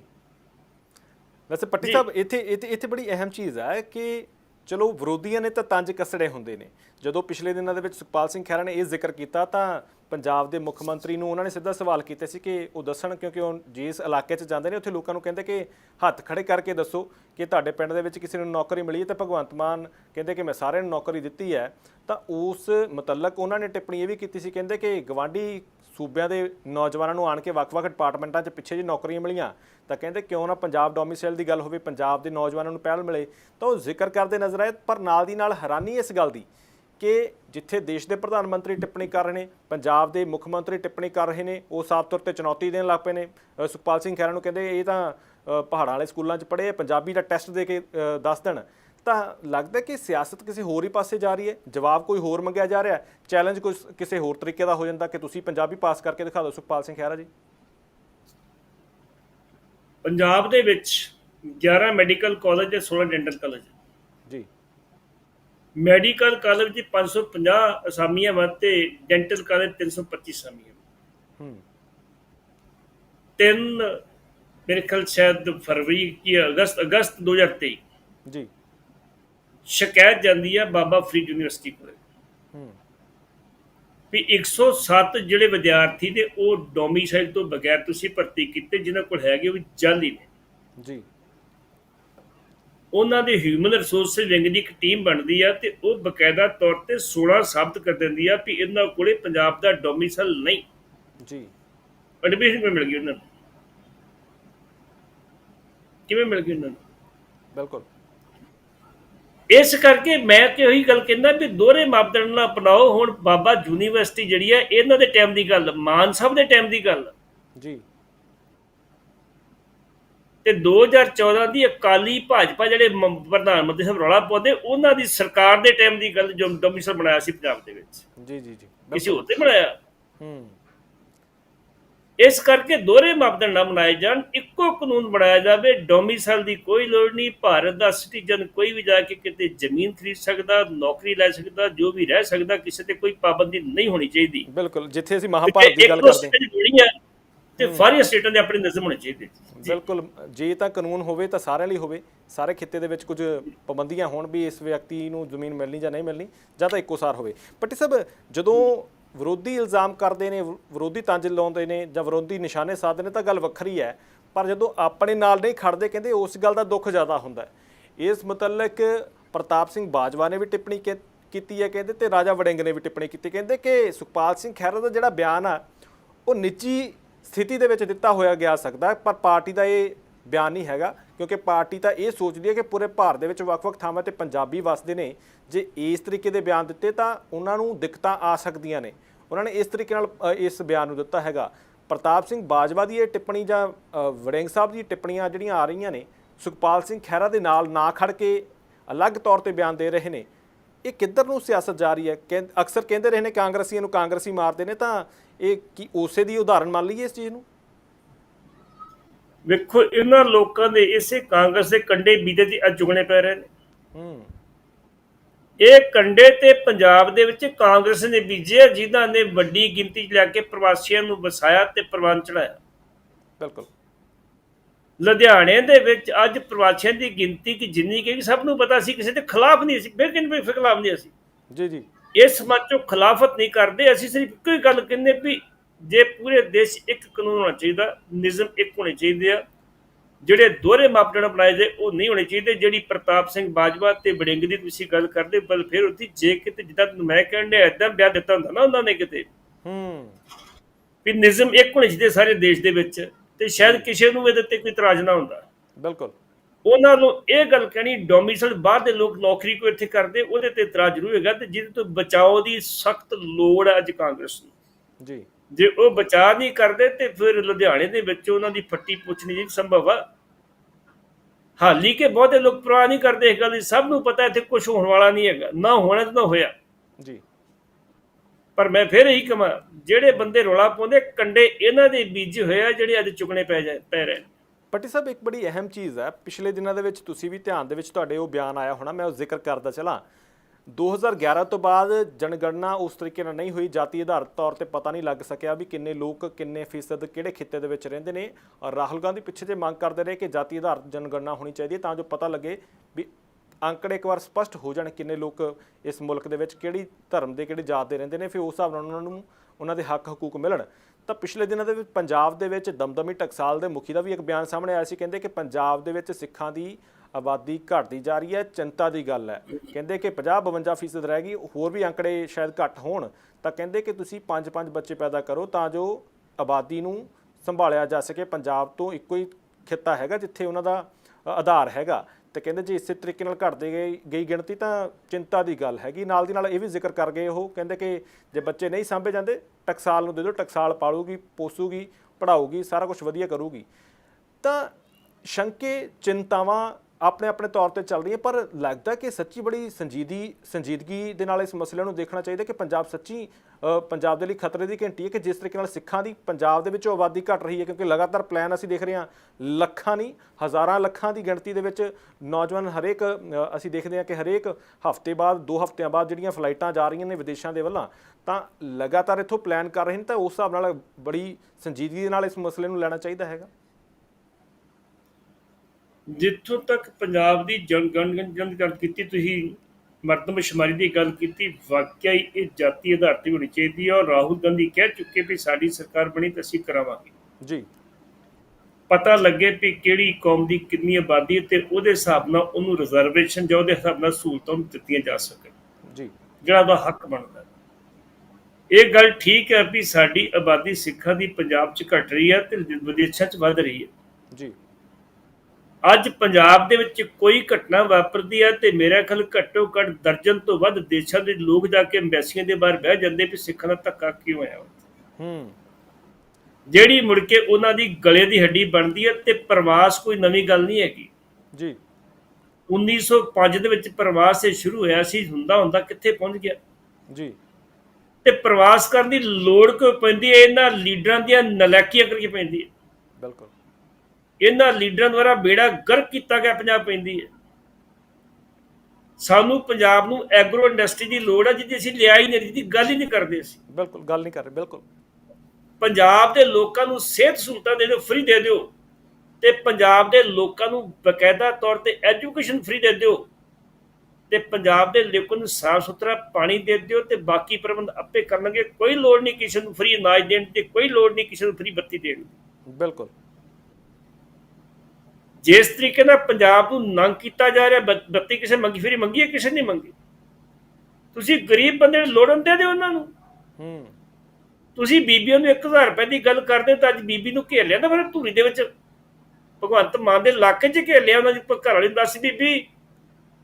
ਵੈਸੇ ਪੱਟੀ। ਸਾਹਿਬ ਇੱਥੇ ਇੱਥੇ ਇੱਥੇ ਬੜੀ ਅਹਿਮ ਚੀਜ਼ ਹੈ ਕਿ ਚਲੋ ਵਿਰੋਧੀਆਂ ਨੇ ਤਾਂ ਤੰਜ ਕੱਸੜੇ ਹੁੰਦੇ ਨੇ। ਜਦੋਂ ਪਿਛਲੇ ਦਿਨਾਂ ਦੇ ਵਿੱਚ ਸੁਖਪਾਲ ਸਿੰਘ ਖਹਿਰਾ ਨੇ ਇਹ ਜ਼ਿਕਰ ਕੀਤਾ ਤਾਂ ਪੰਜਾਬ ਦੇ ਮੁੱਖ ਮੰਤਰੀ ਨੂੰ ਉਹਨਾਂ ਨੇ ਸਿੱਧਾ ਸਵਾਲ ਕੀਤੇ ਸੀ ਕਿ ਉਹ ਦੱਸਣ ਕਿਉਂਕਿ ਉਹ ਜਿਸ ਇਲਾਕੇ 'ਚ ਜਾਂਦੇ ਨੇ, ਉੱਥੇ ਲੋਕਾਂ ਨੂੰ ਕਹਿੰਦੇ ਕਿ ਹੱਥ ਖੜੇ ਕਰਕੇ ਦੱਸੋ ਕਿ ਤੁਹਾਡੇ ਪਿੰਡ ਦੇ ਵਿੱਚ ਕਿਸੇ ਨੂੰ ਨੌਕਰੀ ਮਿਲੀ ਹੈ ਤਾਂ ਭਗਵੰਤ ਮਾਨ ਕਹਿੰਦੇ ਕਿ ਮੈਂ ਸਾਰਿਆਂ ਨੂੰ ਨੌਕਰੀ ਦਿੱਤੀ ਹੈ। ਤਾਂ ਉਸ ਮੁਤਲਕ ਉਹਨਾਂ ਨੇ ਟਿੱਪਣੀ ਇਹ ਵੀ ਕੀਤੀ ਸੀ, ਕਹਿੰਦੇ ਕਿ ਗਵਾਂਢੀ ਸੂਬਿਆਂ ਦੇ ਨੌਜਵਾਨਾਂ ਨੂੰ ਆਣ ਕੇ ਵੱਖ-ਵੱਖ ਡਿਪਾਰਟਮੈਂਟਾਂ 'ਚ ਪਿੱਛੇ ਜੀ ਨੌਕਰੀਆਂ ਮਿਲੀਆਂ, ਤਾਂ ਕਹਿੰਦੇ ਕਿਉਂ ਨਾ ਪੰਜਾਬ ਡੋਮਿਸਾਈਲ ਦੀ ਗੱਲ ਹੋਵੇ, ਪੰਜਾਬ ਦੇ ਨੌਜਵਾਨਾਂ ਨੂੰ ਪਹਿਲ ਮਿਲੇ, ਤਾਂ ਉਹ ਜ਼ਿਕਰ ਕਰਦੇ ਨਜ਼ਰ ਆਏ, ਪਰ ਨਾਲ ਦੀ ਨਾਲ ਹੈਰਾਨੀ ਇਸ ਗੱਲ ਦੀ ਕਿ ਜਿੱਥੇ ਦੇਸ਼ ਦੇ ਪ੍ਰਧਾਨ ਮੰਤਰੀ ਟਿੱਪਣੀ ਕਰ ਰਹੇ ਨੇ, ਪੰਜਾਬ ਦੇ ਮੁੱਖ ਮੰਤਰੀ ਟਿੱਪਣੀ ਕਰ ਰਹੇ ਨੇ, ਉਹ ਸਾਫ਼ ਤੌਰ ਤੇ ਚੁਣੌਤੀ ਦੇਣ ਲੱਗ ਪਏ ਨੇ। ਸੁਖਪਾਲ ਸਿੰਘ ਖਹਿਰਾ ਨੂੰ ਕਹਿੰਦੇ ਇਹ ਤਾਂ ਪਹਾੜਾਂ ਵਾਲੇ ਸਕੂਲਾਂ 'ਚ ਪੜ੍ਹੇ ਪੰਜਾਬੀ ਦਾ ਟੈਸਟ ਦੇ ਕੇ ਦੱਸ ਦੇਣ। ਤਾਂ ਲੱਗਦਾ ਕਿ ਸਿਆਸਤ ਕਿਸੇ ਹੋਰ ਹੀ ਪਾਸੇ ਜਾ ਰਹੀ ਹੈ? ਜਵਾਬ ਕੋਈ ਹੋਰ ਮੰਗਿਆ ਜਾ ਰਿਹਾ? ਚੈਲੰਜ ਕੋਈ ਕਿਸੇ ਹੋਰ ਤਰੀਕੇ ਦਾ ਹੋ ਜਾਂਦਾ ਕਿ ਤੁਸੀਂ ਪੰਜਾਬੀ ਪਾਸ ਕਰਕੇ ਦਿਖਾ ਦਿਓ ਸੁਖਪਾਲ ਸਿੰਘ ਖਹਿਰਾ ਜੀ? ਪੰਜਾਬ ਦੇ ਵਿੱਚ 11 ਮੈਡੀਕਲ ਕਾਲਜ ਤੇ 16 ਡੈਂਟਲ ਕਾਲਜ। ਜੀ। ਮੈਡੀਕਲ ਕਾਲਜ ਦੀ 550 ਅਸਾਮੀਆਂ ਵਾ ਤੇ ਡੈਂਟਲ ਕਾਲਜ 325 ਅਸਾਮੀਆਂ। ਹੂੰ। ਤਿੰਨ ਮੇਰੇ ਖਿਆਲ ਸ਼ਾਇਦ ਫਰਵਰੀ ਕੀ ਅਗਸਤ ਅਗਸਤ 2023 ਜੀ। ਸ਼ਿਕਾਇਤ ਜਾਂਦੀ ਹੈ ਬਾਬਾ ਫਰੀਦ ਯੂਨੀਵਰਸਿਟੀ ਕੋਲ। ਵੀ 107 ਜਿਹੜੇ ਵਿਦਿਆਰਥੀ ਨੇ ਉਹ ਡੋਮਿਸਾਈਲ ਤੋਂ ਬਗੈਰ ਤੁਸੀਂ ਭਰਤੀ ਕੀਤੇ ਜਿਨ੍ਹਾਂ ਕੋਲ ਹੈਗੇ ਉਹ ਜਾਲੀ ਨੇ। ਜੀ। ਉਹਨਾਂ ਦੇ ਹਿਊਮਨ ਰਿਸੋਰਸਿਸ ਵਿੰਗ ਦੀ ਇੱਕ ਟੀਮ ਬਣਦੀ ਆ ਤੇ ਉਹ ਬਕਾਇਦਾ ਤੌਰ ਤੇ 16 ਸਾਬਤ ਕਰ ਦਿੰਦੀ ਆ ਵੀ ਇਹਨਾਂ ਕੋਲੇ ਪੰਜਾਬ ਦਾ ਡੋਮਿਸਾਈਲ ਨਹੀਂ। ਜੀ। ਐਡਮਿਸ਼ਨ ਕਿਵੇਂ ਮਿਲ ਗਈ ਉਹਨਾਂ ਨੂੰ? ਕਿਵੇਂ ਮਿਲ ਗਈ ਉਹਨਾਂ ਨੂੰ? ਬਿਲਕੁਲ। ਇਸ ਕਰਕੇ ਮੈਂ ਤੇ ਉਹੀ ਗੱਲ ਕਹਿੰਦਾ ਵੀ ਦੋਹਰੇ ਮਾਪਦੰਡ ਨਾ ਅਪਣਾਓ। ਹੁਣ ਬਾਬਾ ਯੂਨੀਵਰਸਿਟੀ ਜਿਹੜੀ ਹੈ ਇਹਨਾਂ ਦੇ ਟਾਈਮ ਦੀ ਗੱਲ ਮਾਨ ਸਾਹਿਬ ਦੇ ਟਾਈਮ ਦੀ ਗੱਲ। ਜੀ। ਤੇ 2014 ਦੀ ਅਕਾਲੀ ਭਾਜਪਾ ਜਿਹੜੇ ਪ੍ਰਧਾਨ ਮੰਤਰੀ ਸਾਹਿਬ ਰੌਲਾ ਪਾਉਂਦੇ ਉਹਨਾਂ ਦੀ ਸਰਕਾਰ ਦੇ ਟਾਈਮ ਦੀ ਗੱਲ ਜੋ ਡੋਮਿਸਾਈਲ ਬਣਾਇਆ ਸੀ ਪੰਜਾਬ ਦੇ ਵਿੱਚ। ਜੀ ਜੀ ਜੀ। ਕਿਸੇ ਹੋਰ ਤੇ ਬਣਾਇਆ? ਹੂੰ। ਇਸ ਕਰਕੇ ਦੋਹਰੇ ਮਾਪਦੰਡ ਨਾ ਬਣਾਏ ਜਾਣ। ਇੱਕੋ ਕਾਨੂੰਨ ਬਣਾਇਆ ਜਾਵੇ ਡੋਮਿਸਾਈਲ ਦੀ ਕੋਈ ਲੋੜ ਨਹੀਂ ਭਾਰਤ ਦਾ ਸਿਟੀਜ਼ਨ ਕੋਈ ਵੀ ਜਾ ਕੇ ਕਿਤੇ ਜ਼ਮੀਨ ਖਰੀਦ ਸਕਦਾ ਨੌਕਰੀ ਲੈ ਸਕਦਾ ਜੋ ਵੀ ਰਹਿ ਸਕਦਾ ਕਿਸੇ ਤੇ ਕੋਈ ਪਾਬੰਦੀ ਨਹੀਂ ਹੋਣੀ ਚਾਹੀਦੀ। ਬਿਲਕੁਲ ਜਿੱਥੇ ਅਸੀਂ ਮਹਾਭਾਰਤ ਦੀ ਗੱਲ ਕਰਦੇ ਹਾਂ। ਤੇ ਸਾਰੀਆਂ ਸਟੇਟਾਂ ਦੇ ਆਪਣੇ ਨਿਯਮ ਹੋਣੇ ਚਾਹੀਦੇ। ਬਿਲਕੁਲ ਜੇ ਤਾਂ ਕਾਨੂੰਨ ਹੋਵੇ ਤਾਂ ਸਾਰਿਆਂ ਲਈ ਹੋਵੇ। ਸਾਰੇ ਖਿੱਤੇ ਦੇ ਵਿੱਚ ਕੁਝ ਪਾਬੰਦੀਆਂ ਹੋਣ ਵੀ ਇਸ ਵਿਅਕਤੀ ਨੂੰ ਜ਼ਮੀਨ ਮਿਲਣੀ ਜਾਂ ਨਹੀਂ ਮਿਲਣੀ ਜਾਂ ਤਾਂ ਇੱਕੋ ਸਾਰ ਹੋਵੇ। ਪੱਟੀ ਸਾਹਿਬ ਜਦੋਂ ਵਿਰੋਧੀ ਇਲਜ਼ਾਮ ਕਰਦੇ ਨੇ ਵਿਰੋਧੀ ਤੰਜ ਲਾਉਂਦੇ ਨੇ ਜਾਂ ਵਿਰੋਧੀ ਨਿਸ਼ਾਨੇ ਸਾਧਦੇ ਨੇ, ਤਾਂ ਗੱਲ ਵੱਖਰੀ ਹੈ। ਪਰ ਜਦੋਂ ਆਪਣੇ ਨਾਲ ਨਹੀਂ ਖੜਦੇ, ਕਹਿੰਦੇ ਉਸ ਗੱਲ ਦਾ ਦੁੱਖ ਜ਼ਿਆਦਾ ਹੁੰਦਾ ਇਸ ਮੁਤਲਕ ਪ੍ਰਤਾਪ ਸਿੰਘ ਬਾਜਵਾ ਨੇ ਵੀ ਟਿੱਪਣੀ ਕੀ- ਕੀਤੀ ਹੈ ਕਹਿੰਦੇ ਤੇ ਰਾਜਾ ਵੜਿੰਗ ਨੇ ਵੀ ਟਿੱਪਣੀ ਕੀਤੀ। ਕਹਿੰਦੇ ਕਿ ਸੁਖਪਾਲ ਸਿੰਘ ਖਹਿਰਾ ਦਾ ਜਿਹੜਾ ਬਿਆਨ ਆ, ਉਹ ਨਿੱਜੀ ਸਥਿਤੀ ਦੇ ਵਿੱਚ ਦਿੱਤਾ ਹੋਇਆ ਗਿਆ ਸਕਦਾ, ਪਰ ਪਾਰਟੀ ਦਾ ਇਹ ਬਿਆਨ ਨਹੀਂ ਹੈਗਾ। ਕਿਉਂਕਿ ਪਾਰਟੀ ਤਾਂ ਇਹ ਸੋਚਦੀ ਹੈ ਕਿ ਪੂਰੇ ਭਾਰਤ ਦੇ ਵਿੱਚ ਵੱਖ-ਵੱਖ ਥਾਵਾਂ ਤੇ ਪੰਜਾਬੀ ਵਸਦੇ ਨੇ। ਜੇ ਇਸ ਤਰੀਕੇ ਦੇ ਬਿਆਨ ਦਿੱਤੇ ਤਾਂ ਉਹਨਾਂ ਨੂੰ ਦਿੱਕਤਾਂ ਆ ਸਕਦੀਆਂ ਨੇ। ਉਹਨਾਂ ਨੇ ਇਸ ਤਰੀਕੇ ਨਾਲ ਇਸ ਬਿਆਨ ਨੂੰ ਦਿੱਤਾ ਹੈਗਾ। ਪ੍ਰਤਾਪ ਸਿੰਘ ਬਾਜਵਾ ਦੀ ਇਹ ਟਿੱਪਣੀ ਜਾਂ ਵੜਿੰਗ ਸਾਹਿਬ ਦੀ ਟਿੱਪਣੀਆਂ ਜਿਹੜੀਆਂ ਆ ਰਹੀਆਂ ਨੇ, ਸੁਖਪਾਲ ਸਿੰਘ ਖਹਿਰਾ ਦੇ ਨਾਲ ਨਾ ਖੜ ਕੇ ਅਲੱਗ ਤੌਰ ਤੇ ਬਿਆਨ ਦੇ ਰਹੇ ਨੇ। ਇਹ ਕਿੱਧਰ ਨੂੰ ਸਿਆਸਤ ਜਾ ਰਹੀ ਹੈ? ਕਹਿੰ- ਅਕਸਰ ਕਹਿੰਦੇ ਰਹੇ ਨੇ ਕਾਂਗਰਸੀਆਂ ਨੂੰ ਕਾਂਗਰਸੀ ਮਾਰਦੇ ਨੇ ਤਾਂ ਇਹ ਕੀ ਉਸੇ ਦੀ ਉਦਾਹਰਣ ਮੰਨ ਲਈਏ ਇਸ ਚੀਜ਼ ਨੂੰ? ਵੇਖੋ ਇਹਨਾਂ ਲੋਕਾਂ ਦੇ ਇਸੇ ਕਾਂਗਰਸ ਦੇ ਕੰਡੇ ਬੀਤੇ ਦੀ ਅੱਜ ਚੁਗਣੇ ਪੈ ਰਹੇ ਨੇ। ਹੂੰ। ਇਹ ਕੰਡੇ ਤੇ ਪੰਜਾਬ ਦੇ ਵਿੱਚ ਕਾਂਗਰਸ ਨੇ ਬੀਜੇ ਜਿਨ੍ਹਾਂ ਨੇ ਵੱਡੀ ਗਿਣਤੀ 'ਚ ਲਿਆ ਕੇ ਪ੍ਰਵਾਸੀਆਂ ਨੂੰ ਵਸਾਇਆ ਤੇ ਪ੍ਰਵਾਨ ਚੜਾਇਆ ਬਿਲਕੁਲ। ਲੁਧਿਆਣੇ ਦੇ ਵਿੱਚ ਅੱਜ ਪ੍ਰਵਾਸੀਆਂ ਦੀ ਗਿਣਤੀ ਕਿ ਜਿੰਨੀ ਕਿ ਸਭ ਨੂੰ ਪਤਾ ਸੀ ਕਿਸੇ ਦੇ ਖਿਲਾਫ ਨਹੀਂ ਸੀ ਬਿਲਕੁਲ ਵੀ ਖਿਲਾਫ ਨਹੀਂ ਸੀ ਜੀ ਜੀ। ਇਸ ਚੋਂ ਖਿਲਾਫਤ ਨਹੀਂ ਕਰਦੇ ਅਸੀਂ ਸਿਰਫ ਇੱਕੋ ਹੀ ਗੱਲ ਕਹਿੰਦੇ ਵੀ ਜੇ ਪੂਰੇ ਦੇਸ਼ ਇੱਕ ਕਾਨੂੰਨ ਹੋਣਾ ਚਾਹੀਦਾ ਨਿਯਮ ਇੱਕ ਹੋਣੇ ਚਾਹੀਦੇ ਆ। ਜਿਹੜੇ ਦੋਹਰੇ ਮਾਪਦੰਡ ਬਣਾਏ ਜੇ ਉਹ ਨਹੀਂ ਹੋਣੇ ਚਾਹੀਦੇ। ਜਿਹੜੀ ਪ੍ਰਤਾਪ ਸਿੰਘ ਬਾਜਵਾ ਤੇ ਬੜਿੰਗ ਦੀ ਤੁਸੀਂ ਗੱਲ ਕਰਦੇ ਬਲ ਫਿਰ ਉੱਥੇ ਜੇ ਕਿਤੇ ਜਿੱਦਾਂ ਮੈਂ ਕਹਿੰਦੇ ਐਦਾਂ ਬਿਆਨ ਦਿੱਤਾ ਹੁੰਦਾ ਨਾ ਉਹਨਾਂ ਨੇ ਕਿਤੇ। ਹੂੰ। ਵੀ ਨਿਯਮ ਇੱਕ ਹੋਣੇ ਚਾਹੀਦੇ ਸਾਰੇ ਦੇਸ਼ ਦੇ ਵਿੱਚ ਤੇ ਸ਼ਾਇਦ ਕਿਸੇ ਨੂੰ ਇਹਦੇ ਤੇ ਕੋਈ ਇਤਰਾਜ਼ ਨਾ ਹੁੰਦਾ। ਬਿਲਕੁਲ। ਉਹਨਾਂ ਨੂੰ ਇਹ ਗੱਲ ਕਹਿਣੀ ਡੋਮਿਸਾਈਲ ਬਾਹਰ ਦੇ ਲੋਕ ਨੌਕਰੀ ਕੋ ਇੱਥੇ ਕਰਦੇ ਉਹਦੇ ਤੇ ਇਤਰਾਜ਼ ਜ਼ਰੂਰ ਹੈਗਾ ਤੇ ਜਿਹਦੇ ਤੋਂ ਬਚਾਓ ਦੀ ਸਖਤ ਲੋੜ ਹੈ ਅੱਜ ਕਾਂਗਰਸ ਨੂੰ। ਜੀ। ਜੇ ਉਹ ਬਚਾਅ ਨਹੀਂ ਕਰਦੇ ਤੇ ਫਿਰ ਲੁਧਿਆਣੇ ਦੇ ਵਿੱਚ ਉਹਨਾਂ ਦੀ ਫੱਟੀ ਪੁੱਛਣੀ ਜੀ ਸੰਭਵ ਆ। ਹਾਲੀ ਕਿ ਬਹੁਤੇ ਲੋਕ ਪਰਵਾਹ ਨਹੀਂ ਕਰਦੇ ਇਸ ਗੱਲ ਦੀ। ਸਭ ਨੂੰ ਪਤਾ ਇੱਥੇ ਕੁਝ ਹੋਣ ਵਾਲਾ ਨਹੀਂ ਹੈਗਾ। ਨਾ ਹੋਣਾ ਤੇ ਹੋਇਆ। ਜੀ। ਪਰ ਮੈਂ ਫਿਰ ਇਹੀ ਕਹਾਂ ਜਿਹੜੇ ਬੰਦੇ ਰੌਲਾ ਪਾਉਂਦੇ ਕੰਡੇ ਇਹਨਾਂ ਦੇ ਬੀਜੇ ਹੋਏ ਆ ਜਿਹੜੇ ਅੱਜ ਚੁਗਣੇ ਪੈ ਜਾ ਪੈ ਰਹੇ। ਪੱਟੀ ਸਾਹਿਬ ਇੱਕ ਬੜੀ ਅਹਿਮ ਚੀਜ਼ ਹੈ। ਪਿਛਲੇ ਦਿਨਾਂ ਦੇ ਵਿੱਚ ਤੁਸੀਂ ਵੀ ਧਿਆਨ ਦੇ ਵਿੱਚ ਤੁਹਾਡੇ ਉਹ ਬਿਆਨ ਆਇਆ ਹੋਣਾ ਮੈਂ ਉਹ ਜ਼ਿਕਰ ਕਰਦਾ ਚਲਾਂ। 2011 ਤੋਂ ਬਾਅਦ ਜਨਗਣਨਾ ਉਸ ਤਰੀਕੇ ਨਾਲ ਨਹੀਂ ਹੋਈ। ਜਾਤੀ ਆਧਾਰਿਤ ਤੌਰ ਤੇ ਪਤਾ ਨਹੀਂ ਲੱਗ ਸਕਿਆ ਵੀ ਕਿੰਨੇ ਲੋਕ ਕਿੰਨੇ ਫੀਸਦ ਕਿਹੜੇ ਖਿੱਤੇ ਦੇ ਵਿੱਚ ਰਹਿੰਦੇ ਨੇ। ਔਰ ਰਾਹੁਲ ਗਾਂਧੀ ਪਿੱਛੇ ਜੇ ਮੰਗ ਕਰਦੇ ਰਹੇ ਕਿ ਜਾਤੀ ਆਧਾਰਿਤ ਜਨਗਣਨਾ ਹੋਣੀ ਚਾਹੀਦੀ ਹੈ, ਤਾਂ ਜੋ ਪਤਾ ਲੱਗੇ ਵੀ ਅੰਕੜੇ ਇੱਕ ਵਾਰ ਸਪਸ਼ਟ ਹੋ ਜਾਣ ਕਿੰਨੇ ਲੋਕ ਇਸ ਮੁਲਕ ਦੇ ਵਿੱਚ ਕਿਹੜੀ ਧਰਮ ਦੇ, ਕਿਹੜੀ ਜਾਤ ਦੇ ਰਹਿੰਦੇ ਨੇ, ਫਿਰ ਉਸ ਹਿਸਾਬ ਨਾਲ ਉਹਨਾਂ ਨੂੰ, ਉਹਨਾਂ ਦੇ ਹੱਕ ਹਕੂਕ ਮਿਲਣ। ਤਾਂ ਪਿਛਲੇ ਦਿਨਾਂ ਦੇ ਵਿੱਚ ਪੰਜਾਬ ਦੇ ਵਿੱਚ ਦਮਦਮੀ ਟਕਸਾਲ ਦੇ ਮੁਖੀ ਦਾ ਵੀ ਇੱਕ ਬਿਆਨ ਸਾਹਮਣੇ ਆਇਆ ਸੀ। ਕਹਿੰਦੇ ਕਿ ਪੰਜਾਬ ਦੇ ਵਿੱਚ ਸਿੱਖਾਂ ਦੀ ਆਬਾਦੀ ਘਟਦੀ ਜਾ ਰਹੀ ਹੈ, ਚਿੰਤਾ ਦੀ ਗੱਲ ਹੈ। ਕਹਿੰਦੇ ਕਿ 50 52 ਫੀਸਦ ਰਹਿ ਗਈ, ਹੋਰ ਵੀ ਅੰਕੜੇ ਸ਼ਾਇਦ ਘੱਟ ਹੋਣ, ਤਾਂ ਕਹਿੰਦੇ ਕਿ ਤੁਸੀਂ 5-5 ਬੱਚੇ ਪੈਦਾ ਕਰੋ ਤਾਂ ਜੋ ਆਬਾਦੀ ਨੂੰ ਸੰਭਾਲਿਆ ਜਾ ਸਕੇ। ਪੰਜਾਬ ਤੋਂ ਇੱਕੋ ਹੀ ਖਿੱਤਾ ਹੈਗਾ ਜਿੱਥੇ ਉਹਨਾਂ ਦਾ ਆਧਾਰ ਹੈਗਾ। ਤੇ ਕਹਿੰਦੇ ਜੇ ਇਸੇ ਤਰੀਕੇ ਨਾਲ ਘਟਦੇ ਗਈ ਗਈ ਗਿਣਤੀ ਤਾਂ ਚਿੰਤਾ ਦੀ ਗੱਲ ਹੈਗੀ। ਨਾਲ ਦੀ ਨਾਲ ਇਹ ਵੀ ਜ਼ਿਕਰ ਕਰ ਗਏ ਉਹ, ਕਹਿੰਦੇ ਕਿ ਜੇ ਬੱਚੇ ਨਹੀਂ ਸਾਂਭੇ ਜਾਂਦੇ, ਟਕਸਾਲ ਨੂੰ ਦੇ ਦਿਓ, ਟਕਸਾਲ ਪਾਲੂਗੀ, ਪੋਸੂਗੀ ਪੜਾਊਗੀ ਸਾਰਾ ਕੁਝ ਵਧੀਆ ਕਰੂਗੀ। ਤਾਂ ਸ਼ੰਕੇ, ਚਿੰਤਾਵਾਂ ਆਪਣੇ ਆਪਣੇ ਤੌਰ ਤੇ ਚੱਲ ਰਹੀ ਹੈ, ਪਰ ਲੱਗਦਾ ਕਿ ਸੱਚੀ ਬੜੀ ਸੰਜੀਦੀ, ਸੰਜੀਦਗੀ ਦੇ ਨਾਲ ਇਸ ਮਸਲੇ ਨੂੰ ਦੇਖਣਾ ਚਾਹੀਦਾ ਕਿ ਪੰਜਾਬ ਸੱਚੀ ਪੰਜਾਬ ਦੇ ਲਈ ਖਤਰੇ ਦੀ ਘੰਟੀ ਹੈ ਕਿ ਜਿਸ ਤਰੀਕੇ ਨਾਲ ਸਿੱਖਾਂ ਦੀ, ਪੰਜਾਬ ਦੇ ਵਿੱਚੋਂ ਆਬਾਦੀ ਘਟ ਰਹੀ ਹੈ ਕਿਉਂਕਿ ਲਗਾਤਾਰ ਪਲਾਨ ਅਸੀਂ ਦੇਖ ਰਹੇ ਹਾਂ, ਲੱਖਾਂ ਨਹੀਂ ਹਜ਼ਾਰਾਂ ਲੱਖਾਂ ਦੀ ਗਿਣਤੀ ਦੇ ਵਿੱਚ ਨੌਜਵਾਨ ਹਰੇਕ ਅਸੀਂ ਦੇਖਦੇ ਹਾਂ ਕਿ ਹਰੇਕ ਹਫ਼ਤੇ ਬਾਅਦ, ਦੋ ਹਫ਼ਤਿਆਂ ਬਾਅਦ ਜਿਹੜੀਆਂ ਫਲਾਈਟਾਂ ਜਾ ਰਹੀਆਂ ਨੇ ਵਿਦੇਸ਼ਾਂ ਦੇ ਵੱਲਾਂ, ਤਾਂ ਲਗਾਤਾਰ ਇੱਥੋਂ ਪਲਾਨ ਕਰ ਰਹੇ ਨੇ, ਤਾਂ ਉਸ ਹਿਸਾਬ ਨਾਲ ਬੜੀ ਸੰਜੀਦਗੀ ਦੇ ਨਾਲ ਇਸ ਮਸਲੇ ਨੂੰ ਲੈਣਾ ਚਾਹੀਦਾ ਹੈਗਾ। ਜਿੱਥੋਂ ਤੱਕ ਪੰਜਾਬ ਦੀ ਜਨਗਣਨਾ ਗੱਲ ਕੀਤੀ ਤੁਸੀਂ ਮਰਦਮਸ਼ੁਮਾਰੀ ਦੀ ਗੱਲ ਕੀਤੀ ਵਾਕਿਆ ਹੀ ਇਹ ਜਾਤੀ ਆਧਾਰਿਤ ਹੋਣੀ ਚਾਹੀਦੀ ਹੈ ਔਰ ਰਾਹੁਲ ਗਾਂਧੀ ਕਹਿ ਚੁੱਕੇ ਵੀ ਸਾਡੀ ਸਰਕਾਰ ਬਣੀ ਤਾਂ ਅਸੀਂ ਕਰਾਵਾਂਗੇ। ਜੀ। ਪਤਾ ਲੱਗੇ ਵੀ ਕਿਹੜੀ ਕੌਮ ਦੀ ਕਿੰਨੀ ਆਬਾਦੀ ਹੈ ਤੇ ਉਹਦੇ ਹਿਸਾਬ ਨਾਲ ਉਹਨੂੰ ਰਿਜ਼ਰਵੇਸ਼ਨ ਜਾਂ ਉਹਦੇ ਹਿਸਾਬ ਨਾਲ ਸਹੂਲਤਾਂ ਦਿੱਤੀਆਂ ਜਾ ਸਕਣ। ਜੀ। ਜਿਹੜਾ ਉਹਦਾ ਹੱਕ ਬਣਦਾ। ਹੈ। ਇਹ ਗੱਲ ਠੀਕ ਹੈ ਵੀ ਸਾਡੀ ਆਬਾਦੀ ਸਿੱਖਾਂ ਦੀ ਪੰਜਾਬ 'ਚ ਘਟ ਰਹੀ ਹੈ ਤੇ ਵਿਦੇਸ਼ਾਂ 'ਚ ਵੱਧ ਰਹੀ ਹੈ। ਜੀ। ਅੱਜ ਪੰਜਾਬ ਦੇ ਵਿੱਚ ਕੋਈ ਘਟਨਾ ਵਾਪਰਦੀ ਹੈ ਤੇ ਮੇਰਾ ਖਿਆਲ ਘੱਟੋ ਘੱਟ ਦਰਜਨ ਤੋਂ ਵੱਧ ਦੇਸ਼ਾਂ ਦੇ ਲੋਕ ਜਾ ਕੇ ਐਮਬੈਸੀਆਂ ਦੇ ਬਾਹਰ ਬਹਿ ਜਾਂਦੇ ਵੀ ਸਿੱਖਾਂ ਦਾ ਧੱਕਾ ਕਿਉਂ ਹੋਇਆ ਹੂੰ। ਜਿਹੜੀ ਮੁੜ ਕੇ ਉਹਨਾਂ ਦੀ ਗਲੇ ਦੀ ਹੱਡੀ ਬਣਦੀ ਹੈ ਤੇ ਪ੍ਰਵਾਸ ਕੋਈ ਨਵੀਂ ਗੱਲ ਨਹੀਂ ਹੈਗੀ। ਜੀ। 1905 ਦੇ ਵਿੱਚ ਪ੍ਰਵਾਸ ਇਹ ਸ਼ੁਰੂ ਹੋਇਆ ਸੀ ਹੁੰਦਾ ਹੁੰਦਾ ਕਿੱਥੇ ਪਹੁੰਚ ਗਿਆ। ਜੀ। ਤੇ ਪ੍ਰਵਾਸ ਕਰਨ ਦੀ ਲੋੜ ਕਿਉਂ ਪੈਂਦੀ ਹੈ? ਇਹਨਾਂ ਲੀਡਰਾਂ ਦੀਆਂ ਨਲਾਇਕੀਆਂ ਕਰਕੇ ਪੈਂਦੀ ਹੈ। ਬਿਲਕੁਲ। ਇਹਨਾਂ ਲੀਡਰਾਂ ਦੁਆਰਾ ਬੇੜਾ ਗਰਕ ਕੀਤਾ ਗਿਆ ਪੰਜਾਬ ਪੈਂਦੀ ਹੈ। ਸਾਨੂੰ ਪੰਜਾਬ ਨੂੰ ਐਗਰੋ ਇੰਡਸਟਰੀ ਦੀ ਲੋੜ ਹੈ ਜਿਹਦੀ ਅਸੀਂ ਲਿਆ ਹੀ ਨਹੀਂ ਜਿਹਦੀ ਗੱਲ ਹੀ ਨਹੀਂ ਕਰਦੇ ਅਸੀਂ। ਬਿਲਕੁਲ ਗੱਲ ਨਹੀਂ ਕਰ ਰਹੇ ਬਿਲਕੁਲ। ਪੰਜਾਬ ਦੇ ਲੋਕਾਂ ਨੂੰ ਸਿਹਤ ਸਹੂਲਤਾਂ ਦੇ ਦਿਓ ਫ੍ਰੀ ਦੇ ਦਿਓ। ਤੇ ਪੰਜਾਬ ਦੇ ਲੋਕਾਂ ਨੂੰ ਬਕਾਇਦਾ ਤੌਰ ਤੇ ਐਜੂਕੇਸ਼ਨ ਫ੍ਰੀ ਦੇ ਦਿਓ। ਤੇ ਪੰਜਾਬ ਦੇ ਲੋਕਾਂ ਨੂੰ ਸਾਫ਼ ਸੁਥਰਾ ਪਾਣੀ ਦੇ ਦਿਓ ਤੇ ਬਾਕੀ ਪ੍ਰਬੰਧ ਆਪੇ ਕਰਨਗੇ ਕੋਈ ਲੋੜ ਨਹੀਂ ਕਿਸੇ ਨੂੰ ਫ੍ਰੀ ਅਨਾਜ ਦੇਣ ਦੀ ਕੋਈ ਲੋੜ ਨਹੀਂ ਕਿਸੇ ਨੂੰ ਫ੍ਰੀ ਬੱਤੀ ਦੇਣ ਦੀ। ਬਿਲਕੁਲ। ਜਿਸ ਤਰੀਕੇ ਨਾਲ ਪੰਜਾਬ ਨੂੰ ਨੰਗ ਕੀਤਾ ਜਾ ਰਿਹਾ ਬੱਤੀ ਕਿਸੇ ਮੰਗੀ ਫੇਰੀ ਮੰਗੀ ਹੈ ਕਿਸੇ ਨੇ ਮੰਗੀ। ਤੁਸੀਂ ਗਰੀਬ ਬੰਦੇ ਨੂੰ ਲੋੜਨ ਦੇ ਦਿਓ ਉਹਨਾਂ ਨੂੰ। ਹੂੰ। ਤੁਸੀਂ ਬੀਬੀਆਂ ਨੂੰ 1000 ਰੁਪਏ ਦੀ ਗੱਲ ਕਰਦੇ ਤਾਂ ਅੱਜ ਬੀਬੀ ਨੂੰ ਘੇਰ ਲਿਆ ਤਾਂ ਫਿਰ ਧੂਰੀ ਦੇ ਵਿੱਚ ਭਗਵੰਤ ਮਾਨ ਦੇ ਇਲਾਕੇ 'ਚ ਘੇਰ ਲਿਆ ਉਹਨਾਂ ਦੀ ਘਰ ਵਾਲੀ ਦੱਸ ਬੀਬੀ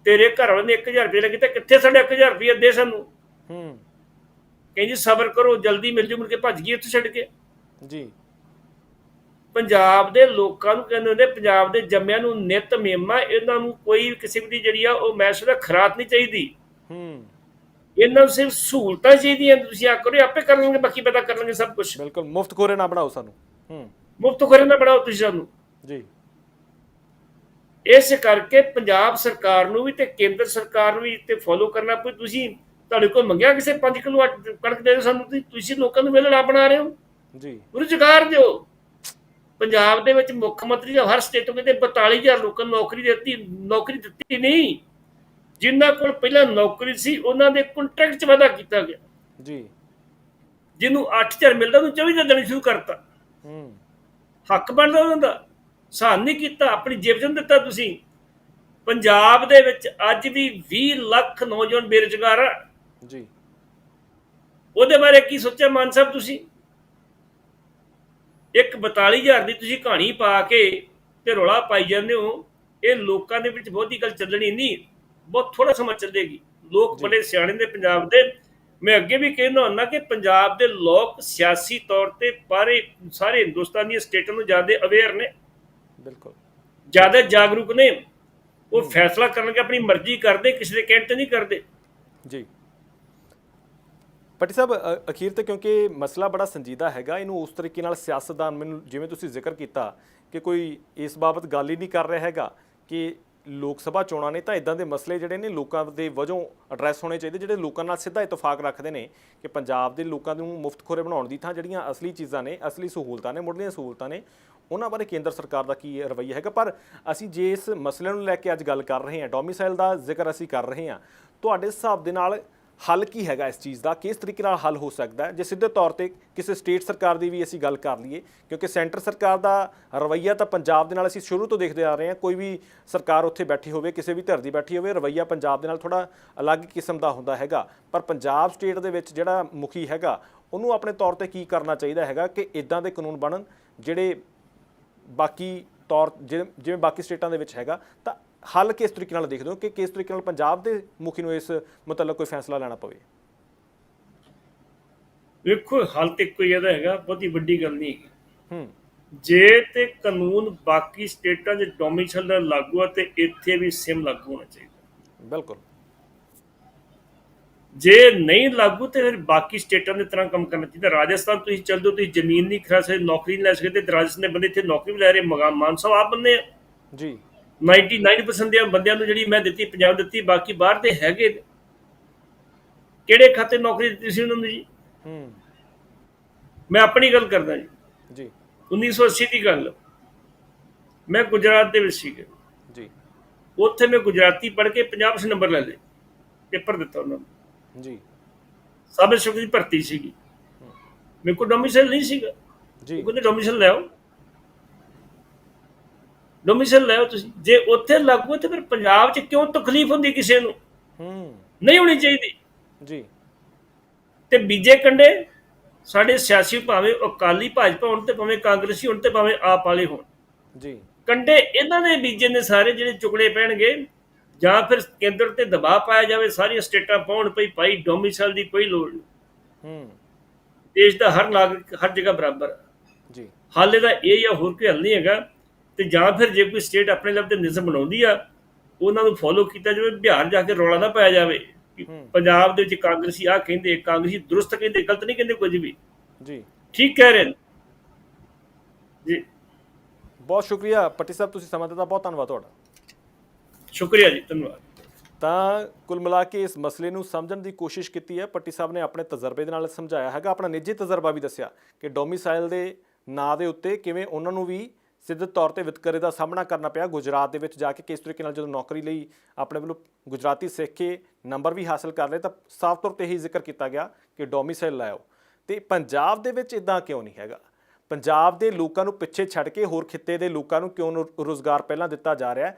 ਤੇਰੇ ਘਰ ਵਾਲੇ ਨੇ 1000 ਰੁਪਏ ਲੱਗੇ ਤਾਂ ਕਿੱਥੇ ਸਾਡੇ 1000 ਰੁਪਏ ਦੇ ਸਾਨੂੰ? ਹੂੰ। ਕਹਿੰਦੀ ਸਬਰ ਕਰੋ ਜਲਦੀ ਮਿਲ ਜੂ ਮੁੜ ਕੇ ਭੱਜ ਗਈ ਉੱਥੇ ਛੱਡ ਕੇ। ਜੀ। ਪੰਜਾਬ ਦੇ ਲੋਕਾਂ ਨੂੰ ਕਹਿੰਦੇ ਹੁੰਦੇ ਪੰਜਾਬ ਦੇ ਜੰਮਿਆਂ ਨੂੰ ਨਿਤ ਮੇਮਾ ਇਹਨਾਂ ਨੂੰ ਕੋਈ ਕਿਸੇ ਦੀ ਜਿਹੜੀ ਆ ਉਹ ਮੈਂ ਸੁਣਿਆ ਖਰਾਤ ਨਹੀਂ ਚਾਹੀਦੀ। ਹੂੰ। ਇਹਨਾਂ ਨੂੰ ਸਿਰਫ ਸਹੂਲਤਾਂ ਚਾਹੀਦੀਆਂ ਤੁਸੀਂ ਆ ਕਰੋ ਆਪੇ ਕਰ ਲੈਣਗੇ ਬਾਕੀ ਪਤਾ ਕਰ ਲੈਣਗੇ ਸਭ ਕੁਝ ਬਿਲਕੁਲ ਮੁਫਤ ਖੋਰੇ ਨਾ ਬਣਾਓ ਸਾਨੂੰ। ਹੂੰ। ਮੁਫਤ ਖੋਰੇ ਨਾ ਬਣਾਓ ਤੁਸੀਂ ਸਾਨੂੰ। ਜੀ। ਇਸ ਕਰਕੇ ਪੰਜਾਬ ਸਰਕਾਰ ਨੂੰ ਵੀ ਤੇ ਕੇਂਦਰ ਸਰਕਾਰ ਨੂੰ ਵੀ ਤੇ ਫੋਲੋ ਕਰਨਾ ਪਊ। ਤੁਸੀਂ ਤੁਹਾਡੇ ਕੋਲ ਮੰਗਿਆ ਕਿਸੇ 5 ਕਿਲੋ ਕਣਕ ਦੇ ਦਿਓ ਸਾਨੂੰ ਤੁਸੀਂ- ਲੋਕਾਂ ਨੂੰ ਵੇਲੜਾ ਬਣਾ ਰਹੇ ਹੋ। ਜੀ। ਰੁਜ਼ਗਾਰ ਦਿਓ। ਪੰਜਾਬ ਦੇ ਵਿੱਚ ਮੁੱਖ ਮੰਤਰੀ ਦਾ ਹਰ ਸਟੇਟ ਕਹਿੰਦੇ 42000 ਲੋਕਾਂ ਨੂੰ ਨੌਕਰੀ ਦਿੱਤੀ ਨੌਕਰੀ ਦਿੱਤੀ ਨਹੀਂ। ਜਿਨ੍ਹਾਂ ਕੋਲ ਪਹਿਲਾਂ ਨੌਕਰੀ ਸੀ ਉਹਨਾਂ ਦੇ ਕੰਟਰੈਕਟ 'ਚ ਵਾਧਾ ਕੀਤਾ ਗਿਆ। ਜੀ। ਜਿਹਨੂੰ 8000 ਮਿਲਦਾ ਉਹਨੂੰ 24 ਦੇਣੀ ਸ਼ੁਰੂ ਕਰਤਾ। ਹੂੰ। ਹੱਕ ਬਣਦਾ ਉਹਨਾਂ ਦਾ। ਸਾਨ ਨਹੀਂ ਕੀਤਾ ਆਪਣੀ ਜੇਬ ਚੋਂ ਦਿੱਤਾ ਤੁਸੀਂ। ਪੰਜਾਬ ਦੇ ਵਿੱਚ ਅੱਜ ਵੀ 20 ਲੱਖ ਨੌਜਵਾਨ ਬੇਰੁਜ਼ਗਾਰ ਆ। ਜੀ। ਉਹਦੇ ਬਾਰੇ ਕੀ ਸੋਚਿਆ ਮਾਨ ਸਾਹਿਬ ਤੁਸੀਂ? ਇੱਕ 42000 ਦੀ ਤੁਸੀਂ ਕਹਾਣੀ ਪਾ ਕੇ ਤੇ ਰੌਲਾ ਪਾਈ ਜਾਂਦੇ ਹੋ ਇਹ ਲੋਕਾਂ ਦੇ ਵਿੱਚ ਬਹੁਤੀ ਗੱਲ ਚੱਲਣੀ ਨਹੀਂ ਬਹੁਤ ਥੋੜਾ ਸਮਾਂ ਚੱਲੇਗੀ। ਲੋਕ ਬੜੇ ਸਿਆਣੇ ਨੇ ਪੰਜਾਬ ਦੇ। ਮੈਂ ਅੱਗੇ ਵੀ ਕਹਿੰਦਾ ਹੁੰਦਾ ਕਿ ਪੰਜਾਬ ਦੇ ਲੋਕ ਸਿਆਸੀ ਤੌਰ ਤੇ ਬਾਰੇ ਸਾਰੇ ਹਿੰਦੁਸਤਾਨ ਦੀਆਂ ਸਟੇਟਾਂ ਨੂੰ ਜ਼ਿਆਦਾ ਅਵੇਅਰ ਨੇ। ਬਿਲਕੁਲ। ਜ਼ਿਆਦਾ ਜਾਗਰੂਕ ਨੇ। ਉਹ ਫੈਸਲਾ ਕਰਨਗੇ ਆਪਣੀ ਮਰਜ਼ੀ ਕਰਦੇ ਕਿਸੇ ਦੇ ਕਹਿਣ ਤੇ ਨਹੀਂ ਕਰਦੇ। ਜੀ। ਪੱਟੀ ਸਾਹਿਬ, ਅ- ਅਖੀਰ ਤੇ ਕਿਉਂਕਿ ਮਸਲਾ ਬੜਾ ਸੰਜੀਦਾ ਹੈਗਾ, ਇਹਨੂੰ ਉਸ ਤਰੀਕੇ ਨਾਲ ਸਿਆਸਤਦਾਨ ਮੈਨੂੰ ਜਿਵੇਂ ਤੁਸੀਂ ਜ਼ਿਕਰ ਕੀਤਾ ਕਿ ਕੋਈ ਇਸ ਬਾਬਤ ਗੱਲ ਹੀ ਨਹੀਂ ਕਰ ਰਿਹਾ ਹੈਗਾ ਕਿ ਲੋਕ ਸਭਾ ਚੋਣਾਂ ਨੇ ਤਾਂ ਇਦਾਂ ਦੇ ਮਸਲੇ ਜਿਹੜੇ ਨੇ ਲੋਕਾਂ ਦੇ ਵਜੋਂ ਐਡਰੈਸ ਹੋਣੇ ਚਾਹੀਦੇ, ਜਿਹੜੇ ਲੋਕਾਂ ਨਾਲ ਸਿੱਧਾ ਇਤਫਾਕ ਰੱਖਦੇ ਨੇ ਕਿ ਪੰਜਾਬ ਦੇ ਲੋਕਾਂ ਨੂੰ ਮੁਫਤਖੋਰੇ ਬਣਾਉਣ ਦੀ ਥਾਂ ਜਿਹੜੀਆਂ ਅਸਲੀ ਚੀਜ਼ਾਂ ਨੇ, ਅਸਲੀ ਸਹੂਲਤਾਂ ਨੇ, ਮੁੱਢਲੀਆਂ ਸਹੂਲਤਾਂ ਨੇ, ਉਹਨਾਂ ਬਾਰੇ ਕੇਂਦਰ ਸਰਕਾਰ ਦਾ ਕੀ ਰਵੱਈਆ ਹੈਗਾ? ਪਰ ਅਸੀਂ ਜੇ ਇਸ ਮਸਲੇ ਨੂੰ ਲੈ ਕੇ ਅੱਜ ਗੱਲ ਕਰ ਰਹੇ ਹਾਂ, ਡੋਮਿਸਾਈਲ ਦਾ ਜ਼ਿਕਰ ਅਸੀਂ ਕਰ ਰਹੇ ਹਾਂ, ਤੁਹਾਡੇ ਹਿਸਾਬ ਦੇ ਨਾਲ ਹੱਲ ਕੀ ਹੈਗਾ ਇਸ ਚੀਜ਼ ਦਾ? ਕਿਸ ਤਰੀਕੇ ਨਾਲ ਹੱਲ ਹੋ ਸਕਦਾ ਹੈ? ਜੇ ਸਿੱਧੇ ਤੌਰ ਤੇ ਕਿਸੇ ਸਟੇਟ ਸਰਕਾਰ ਦੀ ਵੀ ਅਸੀਂ ਗੱਲ ਕਰ ਲਈਏ, ਕਿਉਂਕਿ ਸੈਂਟਰ ਸਰਕਾਰ ਦਾ ਰਵੱਈਆ ਤਾਂ ਪੰਜਾਬ ਦੇ ਨਾਲ ਅਸੀਂ ਸ਼ੁਰੂ ਤੋਂ ਦੇਖਦੇ ਆ ਰਹੇ ਹਾਂ। ਕੋਈ ਵੀ ਸਰਕਾਰ ਉੱਥੇ ਬੈਠੀ ਹੋਵੇ, ਕਿਸੇ ਵੀ ਧਿਰ ਦੀ ਬੈਠੀ ਹੋਵੇ, ਰਵੱਈਆ ਪੰਜਾਬ ਦੇ ਨਾਲ ਥੋੜਾ ਅਲੱਗ ਕਿਸਮ ਦਾ ਹੁੰਦਾ ਹੈਗਾ। ਪਰ ਪੰਜਾਬ ਸਟੇਟ ਦੇ ਵਿੱਚ ਜਿਹੜਾ ਮੁਖੀ ਹੈਗਾ, ਉਹਨੂੰ ਆਪਣੇ ਤੌਰ ਤੇ ਕੀ ਕਰਨਾ ਚਾਹੀਦਾ ਹੈਗਾ ਕਿ ਇਦਾਂ ਦੇ ਕਾਨੂੰਨ ਬਣਨ, ਜਿਹੜੇ ਬਾਕੀ ਤੌਰ, ਜਿਵੇਂ ਜਿਵੇਂ ਬਾਕੀ ਸਟੇਟਾਂ ਦੇ ਵਿੱਚ ਹੈਗਾ, ਤਾਂ ਹੱਲ ਕਿਸ ਤਰੀਕੇ ਨਾਲ ਦੇਖਦੇ ਹੋ ਕਿ ਕਿਸ ਤਰੀਕੇ ਨਾਲ ਪੰਜਾਬ ਦੇ ਮੁਖੀ ਨੂੰ ਇਸ ਮੁਤਲਕ ਕੋਈ ਫੈਸਲਾ ਲੈਣਾ ਪਵੇ? ਵੇਖੋ ਹਾਲ ਤੇ ਕੋਈ ਇਹਦਾ ਹੈਗਾ ਬਹੁਤੀ ਵੱਡੀ ਗੱਲ ਨਹੀਂ ਹੂੰ। ਜੇ ਤੇ ਕਾਨੂੰਨ ਬਾਕੀ ਸਟੇਟਾਂ 'ਚ ਡੋਮਿਸਾਈਲ ਦਾ ਲਾਗੂ ਆ ਤੇ ਇੱਥੇ ਵੀ ਸਿਮ ਲਾਗੂ ਹੋਣਾ ਚਾਹੀਦਾ। ਬਿਲਕੁਲ। ਜੇ ਨਹੀਂ ਲਾਗੂ ਤੇ ਫਿਰ ਬਾਕੀ ਸਟੇਟਾਂ ਦੇ ਤਰ੍ਹਾਂ ਕੰਮ ਕਰਨਾ ਚਾਹੀਦਾ। ਰਾਜਸਥਾਨ ਤੁਸੀਂ ਚੱਲ ਜਾਓ ਤੁਸੀਂ ਜ਼ਮੀਨ ਨਹੀਂ ਖਰਾ ਸਕਦੇ ਨੌਕਰੀ ਨਹੀਂ ਲੈ ਸਕਦੇ ਤੇ ਰਾਜਸਥਾਨ ਦੇ ਬੰਦੇ ਇੱਥੇ ਨੌਕਰੀ ਵੀ ਲੈ ਰਹੇ ਮਗਾ ਮਾਨ ਸਾਹਿਬ ਆਪ ਬੰਦੇ। ਜੀ। 99% ਦੇ ਬੰਦਿਆਂ ਨੂੰ ਜਿਹੜੀ ਮੈਂ ਦਿੱਤੀ ਪੰਜਾਬ ਦਿੱਤੀ ਬਾਕੀ ਬਾਹਰ ਦੇ ਹੈਗੇ। ਕਿਹੜੇ ਖਾਤੇ ਨੌਕਰੀ ਦਿੱਤੀ ਸੀ ਉਹਨਾਂ ਨੂੰ ਜੀ? ਹੂੰ। ਮੈਂ ਆਪਣੀ ਗੱਲ ਕਰਦਾ ਜੀ। ਜੀ। 1980 ਦੀ ਗੱਲ। ਮੈਂ ਗੁਜਰਾਤ ਦੇ ਵਿੱਚ ਸੀਗਾ। ਜੀ। ਉੱਥੇ ਮੈਂ ਗੁਜਰਾਤੀ ਪੜ੍ਹ ਕੇ 50% ਨੰਬਰ ਲੈ ਲਏ ਪੇਪਰ ਦਿੱਤਾ ਉਹਨਾਂ ਨੂੰ। ਜੀ। ਸਬ ਇੰਸਪੈਕਟਰ ਦੀ ਭਰਤੀ ਸੀਗੀ। ਮੇਰੇ ਕੋਲ ਡੋਮਿਸਾਈਲ ਨਹੀਂ ਸੀਗਾ। ਜੀ। ਕਹਿੰਦੇ ਡੋਮਿਸਾਈਲ ਲੈ ਆਓ। ਡੋਮਿਸਾਈਲ ਲੈ ਆਓ ਤੁਸੀਂ। ਜੇ ਉੱਥੇ ਲੱਗੂ ਤੇ ਫਿਰ ਪੰਜਾਬ 'ਚ ਕਿਉਂ ਤਕਲੀਫ ਹੁੰਦੀ ਕਿਸੇ ਨੂੰ? ਹੂੰ। ਨਹੀਂ ਹੋਣੀ ਚਾਹੀਦੀ। ਜੀ। ਤੇ ਬੀਜੇ ਕੰਡੇ ਸਾਡੇ ਸਿਆਸੀ ਭਾਵੇਂ ਅਕਾਲੀ ਭਾਜਪਾ ਹੋਣ ਤੇ ਭਾਵੇਂ ਕਾਂਗਰਸੀ ਹੋਣ ਤੇ ਭਾਵੇਂ ਆਪ ਵਾਲੇ ਹੋਣ। ਜੀ। ਕੰਡੇ ਇਹਨਾਂ ਦੇ ਬੀਜੇ ਨੇ ਸਾਰੇ ਜਿਹੜੇ ਚੁਗੜੇ ਪੈਣਗੇ ਜਾਂ ਫਿਰ ਕੇਂਦਰ ਤੇ ਦਬਾਅ ਪਾਇਆ ਜਾਵੇ ਸਾਰੀਆਂ ਸਟੇਟਾਂ ਪਾਉਣ ਪਈ ਭਾਈ ਡੋਮਿਸਾਈਲ ਦੀ ਕੋਈ ਲੋੜ ਨਹੀਂ। ਹੂੰ। ਦੇਸ਼ ਦਾ ਹਰ ਨਾਗਰਿਕ ਹਰ ਜਗ੍ਹਾ ਬਰਾਬਰ ਜੀ। ਹਾਲੇ ਦਾ ਇਹ ਜਾਂ ਹੋਰ ਕੋਈ ਹੱਲ ਨਹੀਂ ਹੈਗਾ। ਤੇ ਜਾਂ ਫਿਰ ਜੇ ਕੋਈ ਸਟੇਟ ਆਪਣੇ ਲੈਵਲ ਤੇ ਨਿਯਮ ਬਣਾਉਂਦੀ ਆ ਉਹਨਾਂ ਨੂੰ ਫੋਲੋ ਕੀਤਾ ਜਾਵੇ ਬਿਹਾਰ ਜਾ ਕੇ ਰੌਲਾ ਨਾ ਪਾਇਆ ਜਾਵੇ। ਪੰਜਾਬ ਦੇ ਵਿੱਚ ਕਾਂਗਰਸੀ ਆ ਕਹਿੰਦੇ ਕਾਂਗਰਸੀ ਦਰੁਸਤ ਕਹਿੰਦੇ ਗਲਤ ਨਹੀਂ ਕਹਿੰਦੇ ਕੁਝ ਵੀ। ਜੀ। ਠੀਕ ਕਹਿ ਰਹੇ ਨੇ। ਜੀ। ਬਹੁਤ ਸ਼ੁਕਰੀਆ ਪੱਟੀ ਸਾਹਿਬ ਤੁਸੀਂ ਸਮਾਂ ਦਿੱਤਾ ਬਹੁਤ ਧੰਨਵਾਦ ਤੁਹਾਡਾ। ਸ਼ੁਕਰੀਆ ਜੀ ਧੰਨਵਾਦ। ਤਾਂ ਕੁੱਲ ਮਿਲਾ ਕੇ ਇਸ ਮਸਲੇ ਨੂੰ ਸਮਝਣ ਦੀ ਕੋਸ਼ਿਸ਼ ਕੀਤੀ ਹੈ। ਪੱਟੀ ਸਾਹਿਬ ਨੇ ਆਪਣੇ ਤਜਰਬੇ ਦੇ ਨਾਲ ਸਮਝਾਇਆ ਹੈਗਾ ਆਪਣਾ ਨਿੱਜੀ ਤਜਰਬਾ ਵੀ ਦੱਸਿਆ ਕਿ ਡੋਮਿਸਾਈਲ ਦੇ ਨਾਂ ਦੇ ਉੱਤੇ ਕਿਵੇਂ ਉਹਨਾਂ ਨੂੰ ਵੀ ਸਿੱਧੇ ਤੌਰ ਤੇ ਵਿਤਕਰੇ ਦਾ ਸਾਹਮਣਾ ਕਰਨਾ ਪਿਆ ਗੁਜਰਾਤ ਦੇ ਵਿੱਚ ਜਾ ਕੇ, ਕਿਸ ਤਰੀਕੇ ਨਾਲ ਜਦੋਂ ਨੌਕਰੀ ਲਈ ਆਪਣੇ ਵੱਲੋਂ ਗੁਜਰਾਤੀ ਸਿੱਖ ਕੇ ਨੰਬਰ ਵੀ ਹਾਸਲ ਕਰ ਲਏ, ਤਾਂ ਸਾਫ਼ ਤੌਰ ਤੇ ਹੀ ਜ਼ਿਕਰ ਕੀਤਾ ਗਿਆ ਕਿ ਡੋਮਿਸਾਈਲ ਲਾਓ ਤੇ ਪੰਜਾਬ ਦੇ ਵਿੱਚ ਇਦਾਂ ਕਿਉਂ ਨਹੀਂ ਹੈਗਾ? ਪੰਜਾਬ ਦੇ ਲੋਕਾਂ ਨੂੰ ਪਿੱਛੇ ਛੱਡ ਕੇ ਹੋਰ ਖਿੱਤੇ ਦੇ ਲੋਕਾਂ ਨੂੰ ਕਿਉਂ ਰੁ- ਰੁਜ਼ਗਾਰ ਪਹਿਲਾਂ ਦਿੱਤਾ ਜਾ ਰਿਹਾ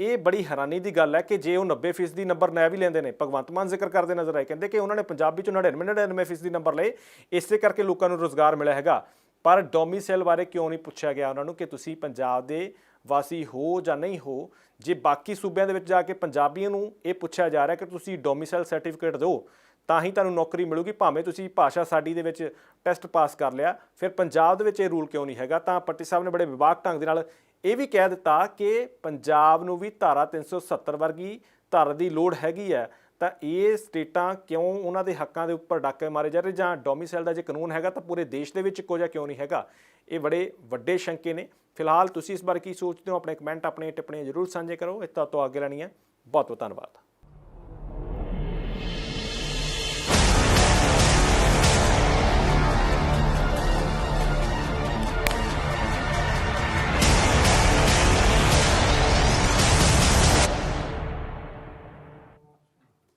ਇਹ ਬੜੀ ਹੈਰਾਨੀ ਦੀ ਗੱਲ ਹੈ ਕਿ ਜੇ ਉਹ 90% ਦੀ ਨੰਬਰ ਲੈ ਵੀ ਲੈਂਦੇ ਨੇ, ਭਗਵੰਤ ਮਾਨ ਜ਼ਿਕਰ ਕਰਦੇ ਨਜ਼ਰ ਆਏ, ਕਹਿੰਦੇ ਕਿ ਉਹਨਾਂ ਨੇ ਪੰਜਾਬੀ ਚੋਂ 99 99% ਨੰਬਰ ਲਏ, ਇਸੇ ਕਰਕੇ ਲੋਕਾਂ ਨੂੰ ਰੋਜ਼ਗਾਰ ਮਿਲਿਆ ਹੈਗਾ। ਪਰ ਡੋਮਿਸਾਈਲ ਬਾਰੇ ਕਿਉਂ ਨਹੀਂ ਪੁੱਛਿਆ ਗਿਆ ਉਹਨਾਂ ਨੂੰ ਕਿ ਤੁਸੀਂ ਪੰਜਾਬ ਦੇ ਵਾਸੀ ਹੋ ਜਾਂ ਨਹੀਂ ਹੋ? ਜੇ ਬਾਕੀ ਸੂਬਿਆਂ ਦੇ ਵਿੱਚ ਜਾ ਕੇ ਪੰਜਾਬੀਆਂ ਨੂੰ ਇਹ ਪੁੱਛਿਆ ਜਾ ਰਿਹਾ ਕਿ ਤੁਸੀਂ ਡੋਮਿਸਾਈਲ ਸਰਟੀਫਿਕੇਟ ਦਿਓ, ਤਾਂ ਹੀ ਤੁਹਾਨੂੰ ਨੌਕਰੀ ਮਿਲੂਗੀ, ਭਾਵੇਂ ਤੁਸੀਂ ਭਾਸ਼ਾ ਸਾਡੀ ਦੇ ਵਿੱਚ ਟੈਸਟ ਪਾਸ ਕਰ ਲਿਆ। ਫਿਰ ਪੰਜਾਬ ਦੇ ਵਿੱਚ ਇਹ ਰੂਲ ਕਿਉਂ ਨਹੀਂ ਹੈਗਾ? ਤਾਂ ਪੱਟੀ ਸਾਹਿਬ ਨੇ ਬੜੇ ਵਿਵਾਕ ਢੰਗ ਦੇ ਨਾਲ ਇਹ ਵੀ ਕਹਿ ਦਿੱਤਾ ਕਿ ਪੰਜਾਬ ਨੂੰ ਵੀ ਧਾਰਾ 370 ਵਰਗੀ ਧਾਰਾ ਦੀ ਲੋੜ ਹੈਗੀ ਹੈ। ਤਾਂ ਇਹ ਸਟੇਟਾਂ ਕਿਉਂ ਉਹਨਾਂ ਦੇ ਹੱਕਾਂ ਦੇ ਉੱਪਰ ਡਾਕੇ ਮਾਰੇ ਜਾ ਰਹੇ ਜਾਂ ਡੋਮਿਸਾਈਲ ਦਾ ਜੇ ਕਾਨੂੰਨ ਹੈਗਾ ਤਾਂ ਪੂਰੇ ਦੇਸ਼ ਦੇ ਵਿੱਚ ਇੱਕੋ ਜਿਹਾ ਕਿਉਂ ਨਹੀਂ ਹੈਗਾ? ਇਹ ਬੜੇ ਵੱਡੇ ਸ਼ੰਕੇ ਨੇ। ਫਿਲਹਾਲ ਤੁਸੀਂ ਇਸ ਬਾਰੇ ਕੀ ਸੋਚਦੇ ਹੋ? ਆਪਣੇ ਕਮੈਂਟ ਆਪਣੇ ਟਿੱਪਣੀਆਂ ਜ਼ਰੂਰ ਸਾਂਝੇ ਕਰੋ। ਇਹ ਤਾਂ ਤੋਂ ਅੱਗੇ ਲੈਣੀ ਹੈ ਬਹੁਤ ਬਹੁਤ ਧੰਨਵਾਦ।